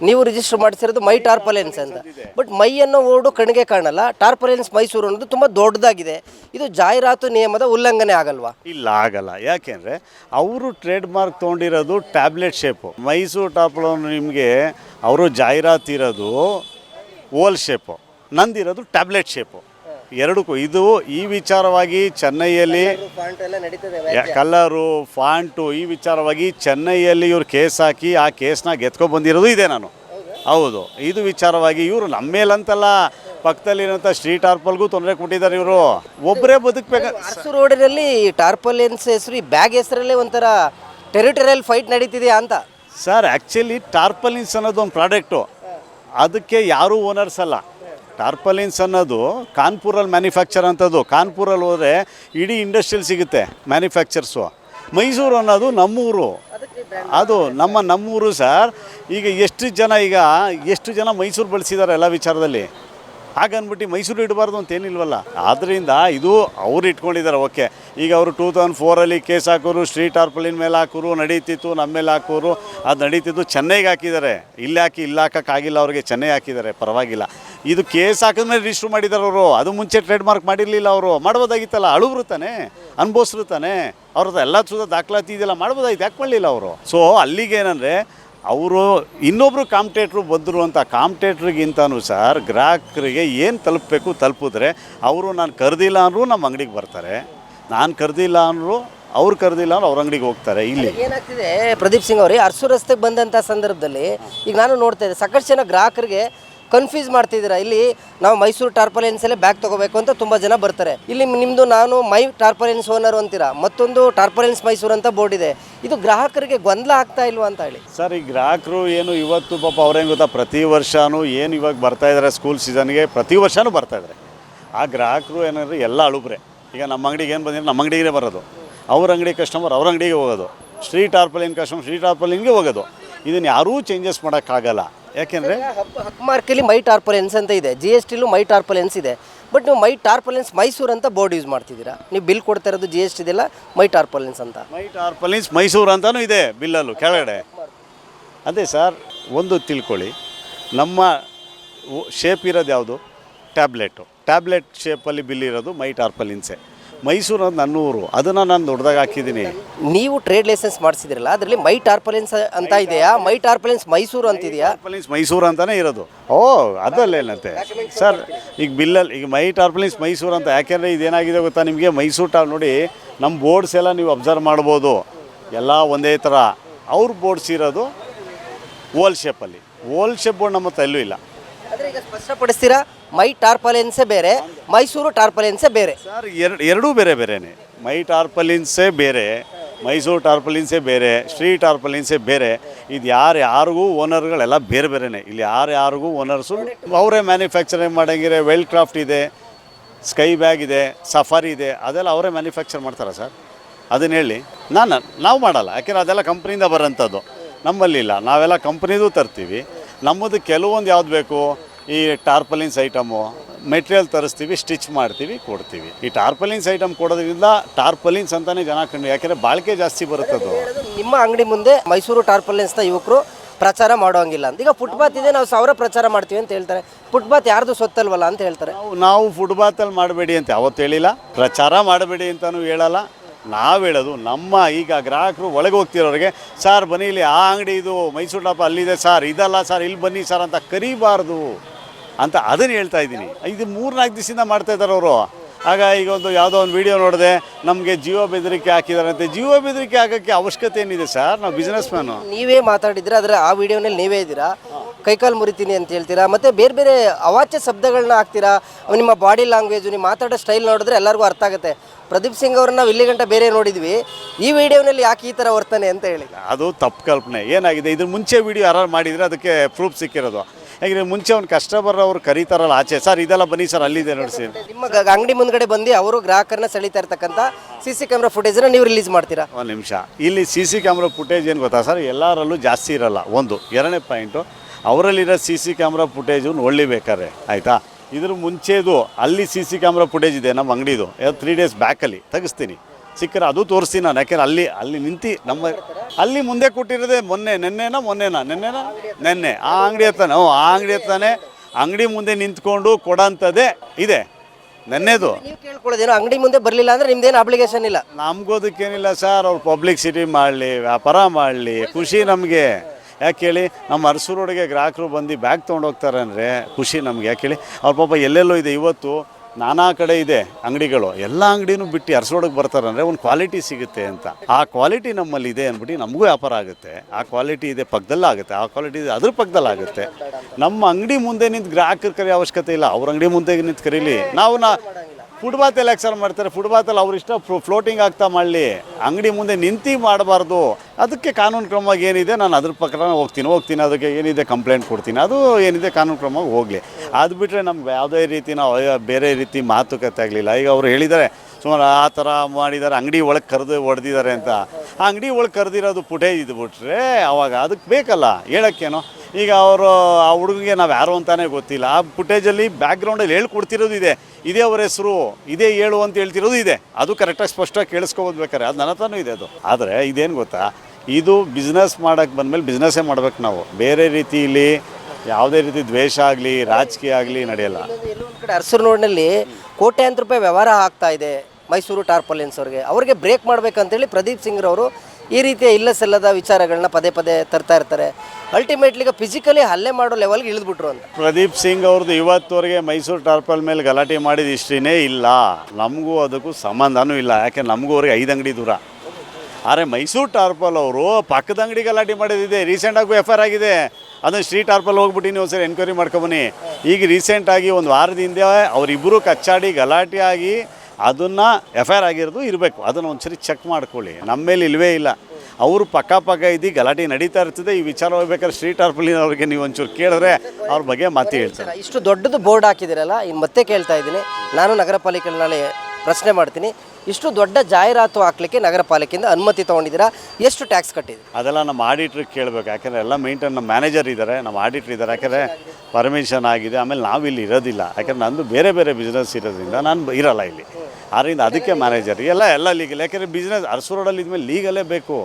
[SPEAKER 1] ನೀವು ರಿಜಿಸ್ಟರ್ ಮಾಡಿಸಿರೋದು ಮೈ ಟಾರ್ಪಲೆನ್ಸ್ ಅಂತ. ಬಟ್ ಮೈ ಅನ್ನೋ ಓಡು ಕಣ್ಣಿಗೆ ಕಾಣಲ್ಲ. ಟಾರ್ಪಲೆನ್ಸ್ ಮೈಸೂರು ಅನ್ನೋದು ತುಂಬ ದೊಡ್ಡದಾಗಿದೆ. ಇದು ಜಾಹೀರಾತು ನಿಯಮದ ಉಲ್ಲಂಘನೆ ಆಗಲ್ವಾ?
[SPEAKER 2] ಇಲ್ಲ ಆಗಲ್ಲ. ಯಾಕೆಂದರೆ ಅವರು ಟ್ರೇಡ್ ಮಾರ್ಕ್ ತೊಗೊಂಡಿರೋದು ಟ್ಯಾಬ್ಲೆಟ್ ಶೇಪು ಮೈಸೂರು ಟಾಪ್ಲೋನ್ ನಿಮಗೆ ಅವರು ಜಾಹೀರಾತು ಇರೋದು ಓಲ್ ಶೇಪು ನಂದಿರೋದು ಟ್ಯಾಬ್ಲೆಟ್ ಶೇಪು. ಎರಡಕ್ಕೂ ಇದು ಈ ವಿಚಾರವಾಗಿ ಚೆನ್ನೈಯಲ್ಲಿ ಕಲರು ಫಾಂಟು ಈ ವಿಚಾರವಾಗಿ ಚೆನ್ನೈಯಲ್ಲಿ ಇವರು ಕೇಸ್ ಹಾಕಿ ಆ ಕೇಸ್ನ ಗೆತ್ಕೊಂಡು ಬಂದಿರೋದು ಇದೆ ನಾನು. ಹೌದು. ಇದು ವಿಚಾರವಾಗಿ ಇವರು ನಮ್ಮ ಮೇಲಂತಲ್ಲ ಪಕ್ಕದಲ್ಲಿರೋಂಥ ಸ್ಟ್ರೀಟ್ ಟಾರ್ಪಲ್ಗೂ ತೊಂದರೆ ಕೊಟ್ಟಿದ್ದಾರೆ ಇವರು. ಒಬ್ಬರೇ ಬದುಕಬೇಕು
[SPEAKER 1] ಅರಸು ರೋಡಿನಲ್ಲಿ ಟಾರ್ಪಲ್ಸ್ ಹೆಸರು ಈ ಬ್ಯಾಗ್ ಹೆಸರಲ್ಲೇ ಒಂಥರ ಟೆರಿಟರಿಯಲ್ ಫೈಟ್ ನಡೀತಿದೆಯಾ ಅಂತ.
[SPEAKER 2] ಸರ್ ಆ್ಯಕ್ಚುಲಿ ಟಾರ್ಪಲಿನ್ಸ್ ಅನ್ನೋದು ಒಂದು ಪ್ರಾಡಕ್ಟು ಅದಕ್ಕೆ ಯಾರೂ ಓನರ್ಸ್ ಅಲ್ಲ. ಟಾರ್ಪಲಿನ್ಸ್ ಅನ್ನೋದು ಕಾನ್ಪುರಲ್ಲಿ ಮ್ಯಾನುಫ್ಯಾಕ್ಚರ್ ಅಂಥದ್ದು. ಕಾನ್ಪುರಲ್ಲಿ ಹೋದರೆ ಇಡೀ ಇಂಡಸ್ಟ್ರಿಯಲ್ ಸಿಗುತ್ತೆ ಮ್ಯಾನುಫ್ಯಾಕ್ಚರ್ಸು. ಮೈಸೂರು ಅನ್ನೋದು ನಮ್ಮೂರು. ಅದು ನಮ್ಮ ನಮ್ಮೂರು ಸರ್. ಈಗ ಎಷ್ಟು ಜನ ಈಗ ಎಷ್ಟು ಜನ ಮೈಸೂರು ಬಳಸಿದ್ದಾರೆ ಎಲ್ಲ ವಿಚಾರದಲ್ಲಿ? ಹಾಗನ್ಬಿಟ್ಟು ಮೈಸೂರು ಇಡಬಾರ್ದು ಅಂತ ಏನಿಲ್ವಲ್ಲ. ಆದ್ದರಿಂದ ಇದು ಅವ್ರು ಇಟ್ಕೊಂಡಿದ್ದಾರೆ, ಓಕೆ. ಈಗ ಅವರು ಟೂ ತೌಸಂಡ್ ಫೋರಲ್ಲಿ ಕೇಸ್ ಹಾಕೋರು ಸ್ಟ್ರೀಟ್ ಆರ್ಪಲಿನ ಮೇಲೆ ಹಾಕೋರು, ನಡೀತಿತ್ತು ನಮ್ಮ ಮೇಲೆ ಹಾಕೋರು, ಅದು ನಡೀತಿತ್ತು ಚೆನ್ನೈಗೆ ಹಾಕಿದ್ದಾರೆ. ಇಲ್ಲಿ ಹಾಕಿ, ಇಲ್ಲಿ ಹಾಕೋಕ್ಕಾಗಿಲ್ಲ ಅವ್ರಿಗೆ ಚೆನ್ನೈ ಹಾಕಿದ್ದಾರೆ, ಪರವಾಗಿಲ್ಲ. ಇದು ಕೇಸ್ ಹಾಕಿದ್ಮೇಲೆ ರಿಜಿಸ್ಟ್ರ್ ಮಾಡಿದ್ದಾರೆ ಅವರು. ಅದು ಮುಂಚೆ ಟ್ರೇಡ್ ಮಾರ್ಕ್ ಮಾಡಿರಲಿಲ್ಲ ಅವರು. ಮಾಡ್ಬೋದಾಗಿತ್ತಲ್ಲ, ಅಳುಬ್ರು ತಾನೆ, ಅನುಭವಿಸ್ರು ತಾನೆ. ಅವ್ರದ್ದು ಎಲ್ಲ ಸುದ ದಾಖಲಾತಿ ಇದೆಲ್ಲ ಮಾಡ್ಬೋದಾಗಿತ್ತು, ಯಾಕೆ ಮಾಡಲಿಲ್ಲ ಅವರು? ಸೊ ಅಲ್ಲಿಗೆ ಏನಂದರೆ ಅವರು ಇನ್ನೊಬ್ಬರು ಕಾಂಪ್ಟೇಟ್ರು ಬಂದರು ಅಂತ ಕಾಂಪಿಟೇಟ್ರಿಗಿಂತನೂ ಸರ್ ಗ್ರಾಹಕರಿಗೆ ಏನು ತಲುಪಬೇಕು ತಲುಪಿದ್ರೆ ಅವರು ನಾನು ಕರೆದಿಲ್ಲ ಅಂದರೂ ನಮ್ಮ ಅಂಗಡಿಗೆ ಬರ್ತಾರೆ. ನಾನು ಕರೆದಿಲ್ಲ ಅಂದರು ಅವ್ರು ಕರೆದಿಲ್ಲ ಅಂದ್ರೆ ಅವ್ರ ಅಂಗಡಿಗೆ ಹೋಗ್ತಾರೆ ಇಲ್ಲಿ.
[SPEAKER 1] ಏನಾಗ್ತಿದೆ ಪ್ರದೀಪ್ ಸಿಂಗ್ ಅವರೇ ಅರಸು ರಸ್ತೆಗೆ ಬಂದಂಥ ಸಂದರ್ಭದಲ್ಲಿ ಈಗ ನಾನು ನೋಡ್ತಾ ಇದ್ದೆ, ಸಾಕಷ್ಟು ಜನ ಗ್ರಾಹಕರಿಗೆ ಕನ್ಫ್ಯೂಸ್ ಮಾಡ್ತಿದ್ದೀರಾ? ಇಲ್ಲಿ ನಾವು ಮೈಸೂರು ಟಾರ್ಪಲೆನ್ಸಲ್ಲೇ ಬ್ಯಾಗ್ ತೊಗೋಬೇಕು ಅಂತ ತುಂಬ ಜನ ಬರ್ತಾರೆ. ಇಲ್ಲಿ ನಿಮ್ಮದು ನಾನು ಮೈ ಟಾರ್ಪಲೆನ್ಸ್ ಓನರ್ ಅಂತೀರಾ? ಮತ್ತೊಂದು ಟಾರ್ಪಲೆನ್ಸ್ ಮೈಸೂರು ಅಂತ ಬೋರ್ಡ್ ಇದೆ. ಇದು ಗ್ರಾಹಕರಿಗೆ ಗೊಂದಲ ಆಗ್ತಾ ಇಲ್ವಾ ಅಂತ ಹೇಳಿ.
[SPEAKER 2] ಸರ್, ಈ ಗ್ರಾಹಕರು ಏನು ಇವತ್ತು ಪಾಪ ಅವ್ರೇನು ಗೊತ್ತಾ? ಪ್ರತಿ ವರ್ಷವೂ ಏನು ಇವಾಗ ಬರ್ತಾ ಇದ್ದಾರೆ ಸ್ಕೂಲ್ ಸೀಸನ್ಗೆ ಪ್ರತಿ ವರ್ಷವೂ ಬರ್ತಾ ಇದ್ದಾರೆ ಆ ಗ್ರಾಹಕರು ಏನಂದ್ರೆ ಎಲ್ಲ ಅಳುಬ್ರೆ. ಈಗ ನಮ್ಮ ಅಂಗಡಿಗೆ ಏನು ಬಂದಿರೋ ನಮ್ಮ ಅಂಗಡಿಗೆ ಬರೋದು. ಅವ್ರ ಅಂಗಡಿ ಕಸ್ಟಮರ್ ಅವ್ರ ಅಂಗಡಿಗೆ ಹೋಗೋದು. ಸ್ಟ್ರೀಟ್ ಟಾರ್ಪಲಿನ್ ಕಸ್ಟಮರ್ ಸ್ಟ್ರೀಟ್ ಟಾರ್ಪಲಿನ್ಗೆ ಹೋಗೋದು. ಇದನ್ನು ಯಾರೂ ಚೇಂಜಸ್ ಮಾಡೋಕ್ಕಾಗಲ್ಲ. ಯಾಕೆಂದರೆ?
[SPEAKER 1] ಹಕ್ ಮಾರ್ಕಲ್ಲಿ ಮೈ ಟಾರ್ಪಲೆನ್ಸ್ ಅಂತ ಇದೆ. ಜಿ ಎಸ್ ಟಿಲೂ ಮೈ ಟಾರ್ಪಲೆನ್ಸ್ ಇದೆ. ಬಟ್ ನೀವು ಮೈ ಟಾರ್ಪಲೆನ್ಸ್ ಮೈಸೂರು ಅಂತ ಬೋರ್ಡ್ ಯೂಸ್ ಮಾಡ್ತಿದ್ದೀರಾ? ನೀವು ಬಿಲ್ ಕೊಡ್ತಾ ಇರೋದು ಜಿ ಎಸ್ ಟಿ ಇದೆಲ್ಲ ಮೈ ಟಾರ್ಪಲೆನ್ಸ್ ಅಂತ.
[SPEAKER 2] ಮೈ ಟಾರ್ಪಲೆನ್ಸ್ ಮೈಸೂರು ಅಂತಲೂ ಇದೆ ಬಿಲ್ಲಲ್ಲೂ ಕೆಳಗಡೆ. ಅದೇ ಸರ್ ಒಂದು ತಿಳ್ಕೊಳ್ಳಿ. ನಮ್ಮ ಶೇಪ್ ಇರೋದು ಯಾವುದು? ಟ್ಯಾಬ್ಲೆಟು ಟ್ಯಾಬ್ಲೆಟ್ ಶೇಪಲ್ಲಿ ಬಿಲ್ ಇರೋದು ಮೈ ಟಾರ್ಪಲಿನ್ಸೆ. ಮೈಸೂರು ಅಂದ್ರೆ ನನ್ನ ಊರು. ಅದನ್ನು ನಾನು ದೊಡ್ಡದಾಗಿ ಹಾಕಿದ್ದೀನಿ.
[SPEAKER 1] ನೀವು ಟ್ರೇಡ್ ಲೈಸೆನ್ಸ್ ಮಾಡಿಸಿದ್ರಲ್ಲ ಅದರಲ್ಲಿ ಮೈ ಟಾರ್ಪಲೆನ್ಸ್ ಅಂತ ಇದೆಯಾ? ಮೈ ಟಾರ್ಪಲೆನ್ಸ್ ಮೈಸೂರು ಅಂತಿದೆಯಾ?
[SPEAKER 2] ಟಾರ್ಪಲಿನ್ಸ್ ಮೈಸೂರು ಅಂತಾನೆ ಇರೋದು. ಓ ಅದಲ್ಲೇನಂತೆ ಸರ್ ಈಗ ಬಿಲ್ಲಲ್ಲಿ ಈಗ ಮೈ ಟಾರ್ಪಲಿನ್ಸ್ ಮೈಸೂರು ಅಂತ ಯಾಕೆಂದರೆ ಇದೇನಾಗಿದೆ ಗೊತ್ತಾ ನಿಮಗೆ? ಮೈಸೂರು ಟಾರ್ ನೋಡಿ ನಮ್ಮ ಬೋರ್ಡ್ಸ್ ಎಲ್ಲ ನೀವು ಅಬ್ಸರ್ವ್ ಮಾಡ್ಬೋದು. ಎಲ್ಲ ಒಂದೇ ಥರ ಅವ್ರ ಬೋರ್ಡ್ಸ್ ಇರೋದು ಓಲ್ ಶೇಪಲ್ಲಿ ಓಲ್ ಶೇಪ್ ಬೋರ್ಡ್ ನಮ್ಮ ಹತ್ರ ಎಲ್ಲೂ ಇಲ್ಲ.
[SPEAKER 1] ಈಗ ಸ್ಪಷ್ಟಪಡಿಸ್ತೀರಾ? ಮೈ ಟಾರ್ಪಲೆನ್ಸೇ ಬೇರೆ, ಮೈಸೂರು ಟಾರ್ಪಲೆನ್ಸೇ ಬೇರೆ.
[SPEAKER 2] ಸರ್, ಎರಡು ಎರಡೂ ಬೇರೆ ಬೇರೆನೇ. ಮೈ ಟಾರ್ಪಲಿನ್ಸೇ ಬೇರೆ, ಮೈಸೂರು ಟಾರ್ಪಲಿನ್ಸೇ ಬೇರೆ, ಶ್ರೀ ಟಾರ್ಪಲಿನ್ಸೇ ಬೇರೆ. ಇದು ಯಾರು ಯಾರಿಗೂ ಓನರ್ಗಳೆಲ್ಲ ಬೇರೆ ಬೇರೆನೆ. ಇಲ್ಲಿ ಯಾರು ಯಾರಿಗೂ ಓನರ್ಸು ಅವರೇ ಮ್ಯಾನುಫ್ಯಾಕ್ಚರಿಂಗ್ ಮಾಡಂಗಿರೆ ವೆಲ್ ಕ್ರಾಫ್ಟ್ ಇದೆ, ಸ್ಕೈ ಬ್ಯಾಗ್ ಇದೆ, ಸಫಾರಿ ಇದೆ, ಅದೆಲ್ಲ ಅವರೇ ಮ್ಯಾನುಫ್ಯಾಕ್ಚರ್ ಮಾಡ್ತಾರಾ ಸರ್? ಅದನ್ನ ಹೇಳಿ. ನಾನು ನಾವು ಮಾಡಲ್ಲ, ಯಾಕೆಂದರೆ ಅದೆಲ್ಲ ಕಂಪ್ನಿಯಿಂದ ಬರೋಂಥದ್ದು. ನಮ್ಮಲ್ಲಿಲ್ಲ ನಾವೆಲ್ಲ ಕಂಪ್ನಿದು ತರ್ತೀವಿ. ನಮ್ಮದು ಕೆಲವೊಂದು ಯಾವ್ದು ಬೇಕು? ಈ ಟಾರ್ಪಲಿನ್ಸ್ ಐಟಮು ಮೆಟೀರಿಯಲ್ ತರಿಸ್ತೀವಿ ಸ್ಟಿಚ್ ಮಾಡ್ತೀವಿ ಕೊಡ್ತೀವಿ. ಈ ಟಾರ್ಪಲಿನ್ಸ್ ಐಟಮ್ ಕೊಡೋದ್ರಿಂದ ಟಾರ್ಪಲಿನ್ಸ್ ಅಂತಾನೆ ಜನ ಕಂಡು ಯಾಕೆಂದರೆ ಬಾಳಿಕೆ ಜಾಸ್ತಿ ಬರುತ್ತದು
[SPEAKER 1] ನಿಮ್ಮ ಅಂಗಡಿ ಮುಂದೆ ಮೈಸೂರು ಟಾರ್ಪಲಿನ್ಸ್ನ ಯುವಕರು ಪ್ರಚಾರ ಮಾಡೋಂಗಿಲ್ಲ ಅಂತ. ಈಗ ಫುಟ್ಪಾತ್ ಇದೆ ನಾವು ಸಾವಿರ ಪ್ರಚಾರ ಮಾಡ್ತೀವಿ ಅಂತ ಹೇಳ್ತಾರೆ. ಫುಟ್ಪಾತ್ ಯಾರ್ದು ಸೊತ್ತಲ್ವಲ್ಲ ಅಂತ ಹೇಳ್ತಾರೆ.
[SPEAKER 2] ನಾವು ಫುಟ್ಬಾತಲ್ಲಿ ಮಾಡಬೇಡಿ ಅಂತ ಯಾವತ್ತು ಹೇಳಿಲ್ಲ. ಪ್ರಚಾರ ಮಾಡಬೇಡಿ ಅಂತಲೂ ಹೇಳಲ್ಲ. ನಾವು ಹೇಳೋದು ನಮ್ಮ ಈಗ ಗ್ರಾಹಕರು ಒಳಗೆ ಹೋಗ್ತಿರೋರಿಗೆ ಸರ್ ಬನ್ನಿ ಇಲ್ಲಿ ಆ ಅಂಗಡಿ ಇದು ಮೈಸೂರು ಡಾಪ ಅಲ್ಲಿದೆ ಸರ್ ಇದಲ್ಲ ಸರ್ ಇಲ್ಲಿ ಬನ್ನಿ ಸರ್ ಅಂತ ಕರಿಬಾರ್ದು. ಅಂತ ಅದನ್ನು ಹೇಳ್ತಾ ಇದ್ದೀನಿ. ಇದು ಮೂರ್ನಾಲ್ಕು ದಿವಸದಿಂದ ಮಾಡ್ತಾ ಇದ್ದಾರೆ ಅವರು. ಆಗ ಈಗ ಒಂದು ಯಾವುದೋ ಒಂದು ವಿಡಿಯೋ ನೋಡಿದೆ ನಮಗೆ ಜೀವ ಬೆದರಿಕೆ ಹಾಕಿದಾರಂತೆ. ಜೀವ ಬೆದರಿಕೆ ಹಾಕೋಕ್ಕೆ ಅವಶ್ಯಕತೆ ಏನಿದೆ ಸರ್? ನಾವು ಬಿಸ್ನೆಸ್ ಮ್ಯಾನು
[SPEAKER 1] ನೀವೇ ಮಾತಾಡಿದ್ರೆ ಆದರೆ ಆ ವಿಡಿಯೋನಲ್ಲಿ ನೀವೇ ಇದ್ದೀರಾ? ಕೈಕಾಲು ಮುರಿತೀನಿ ಅಂತ ಹೇಳ್ತೀರಾ? ಮತ್ತೆ ಬೇರೆ ಬೇರೆ ಅವಾಚ್ಯ ಶಬ್ದಗಳನ್ನ ಹಾಕ್ತೀರಾ? ನಿಮ್ಮ ಬಾಡಿ ಲ್ಯಾಂಗ್ವೇಜ್ ನೀವು ಮಾತಾಡೋ ಸ್ಟೈಲ್ ನೋಡಿದ್ರೆ ಎಲ್ಲರಿಗೂ ಅರ್ಥ ಆಗುತ್ತೆ. ಪ್ರದೀಪ್ ಸಿಂಗ್ ಅವ್ರನ್ನ ನಾವು ಇಲ್ಲಿ ಗಂಟ ಬೇರೆ ನೋಡಿದ್ವಿ. ಈ ವಿಡಿಯೋನಲ್ಲಿ ಯಾಕೆ ಈ ಥರ ವರ್ತನೆ ಅಂತ ಹೇಳಿ.
[SPEAKER 2] ಅದು ತಪ್ಪು ಕಲ್ಪನೆ. ಏನಾಗಿದೆ? ಇದ್ರ ಮುಂಚೆ ವಿಡಿಯೋ ಯಾರು ಮಾಡಿದರೆ ಅದಕ್ಕೆ ಪ್ರೂಫ್ ಸಿಕ್ಕಿರೋದು. ಯಾಕಂದರೆ ಮುಂಚೆ ಒಂದು ಕಸ್ಟಮರ್ ಅವ್ರು ಕರೀತಾರಲ್ಲ ಆಚೆ. ಸರ್ ಇದೆಲ್ಲ ಬನ್ನಿ ಸರ್ ಅಲ್ಲಿದೆ ನೋಡಿಸಿ
[SPEAKER 1] ನಿಮ್ಮ ಗ- ಅಂಗಡಿ ಮುಂದ್ಗಡೆ ಬಂದು ಅವರು ಗ್ರಾಹಕರನ್ನ ಸೆಳಿತಾ ಇರ್ತಕ್ಕಂಥ ಸಿ ಸಿ ಕ್ಯಾಮ್ರಾ ಫುಟೇಜನ್ನ ನೀವು ರಿಲೀಸ್ ಮಾಡ್ತೀರಾ?
[SPEAKER 2] ಒಂದು ನಿಮಿಷ. ಇಲ್ಲಿ ಸಿ ಸಿ ಕ್ಯಾಮ್ರಾ ಫುಟೇಜ್ ಏನು ಗೊತ್ತಾ ಸರ್? ಎಲ್ಲರಲ್ಲೂ ಜಾಸ್ತಿ ಇರಲ್ಲ. ಒಂದು ಎರಡನೇ ಪಾಯಿಂಟು ಅವರಲ್ಲಿರೋ ಸಿ ಸಿ ಕ್ಯಾಮ್ರಾ ಫುಟೇಜು ಒಳ್ಳಿಬೇಕಾದ್ರೆ ಆಯಿತಾ? ಇದ್ರ ಮುಂಚೆದು ಅಲ್ಲಿ ಸಿ ಸಿ ಕ್ಯಾಮ್ರಾ ಫುಟೇಜ್ ಇದೆ ನಮ್ಮ ಅಂಗಡಿದು. Three days ಬ್ಯಾಕಲ್ಲಿ ತೆಗಿಸ್ತೀನಿ. ಸಿಕ್ಕರೆ ಅದು ತೋರಿಸ್ತೀನಿ ನಾನು. ಯಾಕೆಂದ್ರೆ ಅಲ್ಲಿ ಅಲ್ಲಿ ನಿಂತು ನಮ್ಮ ಅಲ್ಲಿ ಮುಂದೆ ಕೊಟ್ಟಿರೋದೆ ಮೊನ್ನೆ ನೆನ್ನೆನಾ ಮೊನ್ನೆನಾ ನೆನ್ನೆನಾ? ನೆನ್ನೆ. ಆ ಅಂಗಡಿ ಹತ್ತಾನೆ ಹ್ಞೂ ಆ ಅಂಗಡಿ ಹತ್ತಾನೆ ಅಂಗಡಿ ಮುಂದೆ ನಿಂತ್ಕೊಂಡು ಕೊಡೋಂಥದ್ದೇ ಇದೆ. ನೆನ್ನೆದು.
[SPEAKER 1] ನೀವು ಕೇಳ್ಕೊಳ್ಳೋದೇನು ಅಂಗಡಿ ಮುಂದೆ ಬರಲಿಲ್ಲ ಅಂದ್ರೆ ನಿಮ್ದೇನು ಅಪ್ಲಿಕೇಶನ್ ಇಲ್ಲ?
[SPEAKER 2] ನಮ್ಗೋದಕ್ಕೇನಿಲ್ಲ ಸರ್ ಅವ್ರು ಪಬ್ಲಿಕ್ ಸಿಟಿ ಮಾಡಲಿ ವ್ಯಾಪಾರ ಮಾಡಲಿ ಖುಷಿ ನಮಗೆ. ಯಾಕೆ ಹೇಳಿ ನಮ್ಮ ಅರಸೂರೊಳಗೆ ಗ್ರಾಹಕರು ಬಂದು ಬ್ಯಾಗ್ ತೊಗೊಂಡು ಹೋಗ್ತಾರೆ ಅಂದರೆ ಖುಷಿ ನಮ್ಗೆ. ಯಾಕೆ ಹೇಳಿ ಅವ್ರ ಪಾಪ ಎಲ್ಲೆಲ್ಲೋ ಇದೆ ಇವತ್ತು. ನಾನಾ ಕಡೆ ಇದೆ ಅಂಗಡಿಗಳು, ಎಲ್ಲ ಅಂಗಡಿನೂ ಬಿಟ್ಟು ಅರಸೋಡಕ್ಕೆ ಬರ್ತಾರೆ ಅಂದರೆ ಒಂದು ಕ್ವಾಲಿಟಿ ಸಿಗುತ್ತೆ ಅಂತ. ಆ ಕ್ವಾಲಿಟಿ ನಮ್ಮಲ್ಲಿ ಇದೆ ಅಂದ್ಬಿಟ್ಟು ನಮಗೂ ವ್ಯಾಪಾರ ಆಗುತ್ತೆ. ಆ ಕ್ವಾಲಿಟಿ ಇದೆ ಪಕ್ಕದಲ್ಲಾಗುತ್ತೆ ಆ ಕ್ವಾಲಿಟಿ ಇದೆ ಅದ್ರ ಪಕ್ಕದಲ್ಲಾಗುತ್ತೆ ನಮ್ಮ ಅಂಗಡಿ ಮುಂದೆ ನಿಂತು ಗ್ರಾಹಕರ ಕರೆಯೋ ಅವಶ್ಯಕತೆ ಇಲ್ಲ. ಅವ್ರ ಅಂಗಡಿ ಮುಂದೆ ನಿಂತು ಕರೀಲಿ. ನಾವು ನಾ ಫುಟ್ಬಾತಲ್ಲಿ ಯಾಕೆ ಮಾಡ್ತಾರೆ. ಫುಟ್ಬಾತಲ್ಲಿ ಅವ್ರ ಇಷ್ಟ ಫ್ಲೋಟಿಂಗ್ ಆಗ್ತಾ ಮಾಡಲಿ. ಅಂಗಡಿ ಮುಂದೆ ನಿಂತು ಮಾಡಬಾರ್ದು. ಅದಕ್ಕೆ ಕಾನೂನು ಕ್ರಮ ಏನಿದೆ, ನಾನು ಅದ್ರ ಪ್ರಕಾರ ಹೋಗ್ತೀನಿ. ಹೋಗ್ತೀನಿ, ಅದಕ್ಕೆ ಏನಿದೆ ಕಂಪ್ಲೇಂಟ್ ಕೊಡ್ತೀನಿ. ಅದು ಏನಿದೆ ಕಾನೂನು ಕ್ರಮ ಹೋಗಲಿ. ಅದು ಬಿಟ್ಟರೆ ನಮ್ಗೆ ಯಾವುದೇ ರೀತಿ ನಾವು ಬೇರೆ ರೀತಿ ಮಾತುಕತೆ ಆಗಲಿಲ್ಲ. ಈಗ ಅವರು ಹೇಳಿದ್ದಾರೆ ಸುಮಾರು ಆ ಥರ ಮಾಡಿದ್ದಾರೆ ಅಂಗಡಿ ಒಳಗೆ ಕರೆದು ಹೊಡೆದಿದ್ದಾರೆ ಅಂತ. ಆ ಅಂಗಡಿ ಒಳಗೆ ಕರೆದಿರೋದು ಫುಟೇಜ್ ಇದ್ಬಿಟ್ರೆ ಅವಾಗ ಅದಕ್ಕೆ ಬೇಕಲ್ಲ. ಹೇಳೋಕ್ಕೇನೋ? ಈಗ ಅವರು, ಆ ಹುಡುಗಿಗೆ ನಾವು ಯಾರು ಅಂತಾನೆ ಗೊತ್ತಿಲ್ಲ. ಆ ಫುಟೇಜಲ್ಲಿ ಬ್ಯಾಕ್ಗ್ರೌಂಡಲ್ಲಿ ಹೇಳ್ಕೊಡ್ತಿರೋದು ಇದೆ. ಇದೇ ಅವರ ಹೆಸರು, ಇದೇ ಹೇಳು ಅಂತ ಹೇಳ್ತಿರೋದು ಇದೆ. ಅದು ಕರೆಕ್ಟಾಗಿ ಸ್ಪಷ್ಟವಾಗಿ ಕೇಳಿಸ್ಕೊಬೋದು ಬೇಕಾರೆ ಅದು ನನ್ನ ಹತ್ರನೂ ಇದೆ ಅದು. ಆದರೆ ಇದೇನು ಗೊತ್ತಾ? ಇದು ಬಿಸ್ನೆಸ್ ಮಾಡೋಕ್ಕೆ ಬಂದಮೇಲೆ ಬಿಸ್ನೆಸ್ಸೇ ಮಾಡ್ಬೇಕು ನಾವು. ಬೇರೆ ರೀತಿಯಲ್ಲಿ ಯಾವುದೇ ರೀತಿ ದ್ವೇಷ ಆಗಲಿ, ರಾಜಕೀಯ ಆಗಲಿ ನಡೆಯಲ್ಲ.
[SPEAKER 1] ಕಡೆ ಅರಸರು ರೋಡ್ನಲ್ಲಿ ಕೋಟ್ಯಾಂತರ ರೂಪಾಯಿ ವ್ಯವಹಾರ ಆಗ್ತಾ ಇದೆ ಮೈಸೂರು ಟಾರ್ಪಲಿನ್ಸ್ ಅವ್ರಿಗೆ. ಅವ್ರಿಗೆ ಬ್ರೇಕ್ ಮಾಡ್ಬೇಕಂತೇಳಿ ಪ್ರದೀಪ್ ಸಿಂಗ್ ರವರು ಈ ರೀತಿಯ ಇಲ್ಲ ಸಲ್ಲದ ವಿಚಾರಗಳನ್ನ ಪದೇ ಪದೇ ತರ್ತಾ ಇರ್ತಾರೆ. ಅಲ್ಟಿಮೇಟ್ಲಿ ಈಗ ಫಿಸಿಕಲಿ ಹಲ್ಲೆ ಮಾಡೋ ಲೆವೆಲ್ಗೆ ಇಳಿದ್ಬಿಟ್ರು ಅಂತ.
[SPEAKER 2] ಪ್ರದೀಪ್ ಸಿಂಗ್ ಅವ್ರದ್ದು ಇವತ್ತುವರೆಗೆ ಮೈಸೂರು ಟಾರ್ಪಲ್ ಮೇಲೆ ಗಲಾಟೆ ಮಾಡಿದ ಹಿಸ್ಟ್ರಿನೇ ಇಲ್ಲ. ನಮಗೂ ಅದಕ್ಕೂ ಸಂಬಂಧನೂ ಇಲ್ಲ. ಯಾಕೆ ನಮಗೂ ಅವ್ರಿಗೆ ಐದು ಅಂಗಡಿ ದೂರ. ಆದರೆ ಮೈಸೂರು ಟಾರ್ಪಲ್ ಅವರು ಪಕ್ಕದ ಅಂಗಡಿ ಗಲಾಟೆ ಮಾಡಿದಿದೆ ರೀಸೆಂಟಾಗೂ ಎಫ್ ಐ ಆರ್ ಆಗಿದೆ. ಅದನ್ನು ಸ್ಟ್ರೀಟ್ ಟಾರ್ಪಲ್ ಹೋಗ್ಬಿಟ್ಟು ನೀವು ಸರಿ ಎನ್ಕ್ವೈರಿ ಮಾಡ್ಕೊಬನ್ನಿ ಈಗ ರೀಸೆಂಟಾಗಿ ಒಂದು ವಾರದಿಂದ ಅವರಿಬ್ಬರು ಕಚ್ಚಾಡಿ ಗಲಾಟೆ ಆಗಿ ಅದನ್ನು ಎಫ್ ಐ ಆರ್ ಆಗಿರೋದು ಇರಬೇಕು. ಅದನ್ನು ಒಂದ್ಸರಿ ಚೆಕ್ ಮಾಡ್ಕೊಳ್ಳಿ. ನಮ್ಮ ಮೇಲೆ ಇಲ್ವೇ ಇಲ್ಲ. ಅವರು ಪಕ್ಕ ಪಕ್ಕ ಇದ್ದು ಗಲಾಟೆ ನಡೀತಾ ಇರ್ತದೆ. ಈ ವಿಚಾರ ಹೋಗ್ಬೇಕಾದ್ರೆ ಸ್ಟ್ರೀಟ್ ಅವ್ರಿಗೆ ನೀವು ಒಂಚೂರು ಕೇಳಿದ್ರೆ ಅವ್ರ ಬಗ್ಗೆ ಮಾತು ಹೇಳ್ತಾರೆ.
[SPEAKER 1] ಇಷ್ಟು ದೊಡ್ಡದು ಬೋರ್ಡ್ ಹಾಕಿದಿರಲ್ಲ ಇನ್ನು ಮತ್ತೆ ಕೇಳ್ತಾ ಇದ್ದೀನಿ. ನಾನು ನಗರ ಪಾಲಿಕೆಗಳಲ್ಲಿ ಪ್ರಶ್ನೆ ಮಾಡ್ತೀನಿ. ಇಷ್ಟು ದೊಡ್ಡ ಜಾಹೀರಾತು ಹಾಕ್ಲಿಕ್ಕೆ ನಗರ ಪಾಲಿಕೆಯಿಂದ ಅನುಮತಿ ತೊಗೊಂಡಿದ್ದೀರಾ? ಎಷ್ಟು ಟ್ಯಾಕ್ಸ್ ಕಟ್ಟಿದೆ
[SPEAKER 2] ಅದೆಲ್ಲ ನಮ್ಮ ಆಡಿಟ್ರಿಗೆ ಕೇಳಬೇಕು. ಯಾಕಂದರೆ ಎಲ್ಲ ಮೇಂಟೈನ್ ನಮ್ಮ ಮ್ಯಾನೇಜರ್ ಇದ್ದಾರೆ, ನಮ್ಮ ಆಡಿಟ್ರ್ ಇದ್ದಾರೆ. ಯಾಕಂದರೆ ಪರ್ಮಿಷನ್ ಆಗಿದೆ, ಆಮೇಲೆ ನಾವು ಇಲ್ಲಿ ಇರೋದಿಲ್ಲ. ಯಾಕಂದ್ರೆ ನಂದು ಬೇರೆ ಬೇರೆ ಬಿಸ್ನೆಸ್ ಇರೋದ್ರಿಂದ ನಾನು ಇರಲ್ಲ ಇಲ್ಲಿ. ಆದ್ದರಿಂದ ಅದಕ್ಕೆ ಮ್ಯಾನೇಜರ್. ಎಲ್ಲ ಎಲ್ಲ ಲೀಗಲ್ ಯಾಕಂದರೆ ಬಿಸ್ನೆಸ್ ಅರಸು ರೋಡಲ್ಲಿ ಇದ್ಮೇಲೆ ಲೀಗಲೇ ಬೇಕು.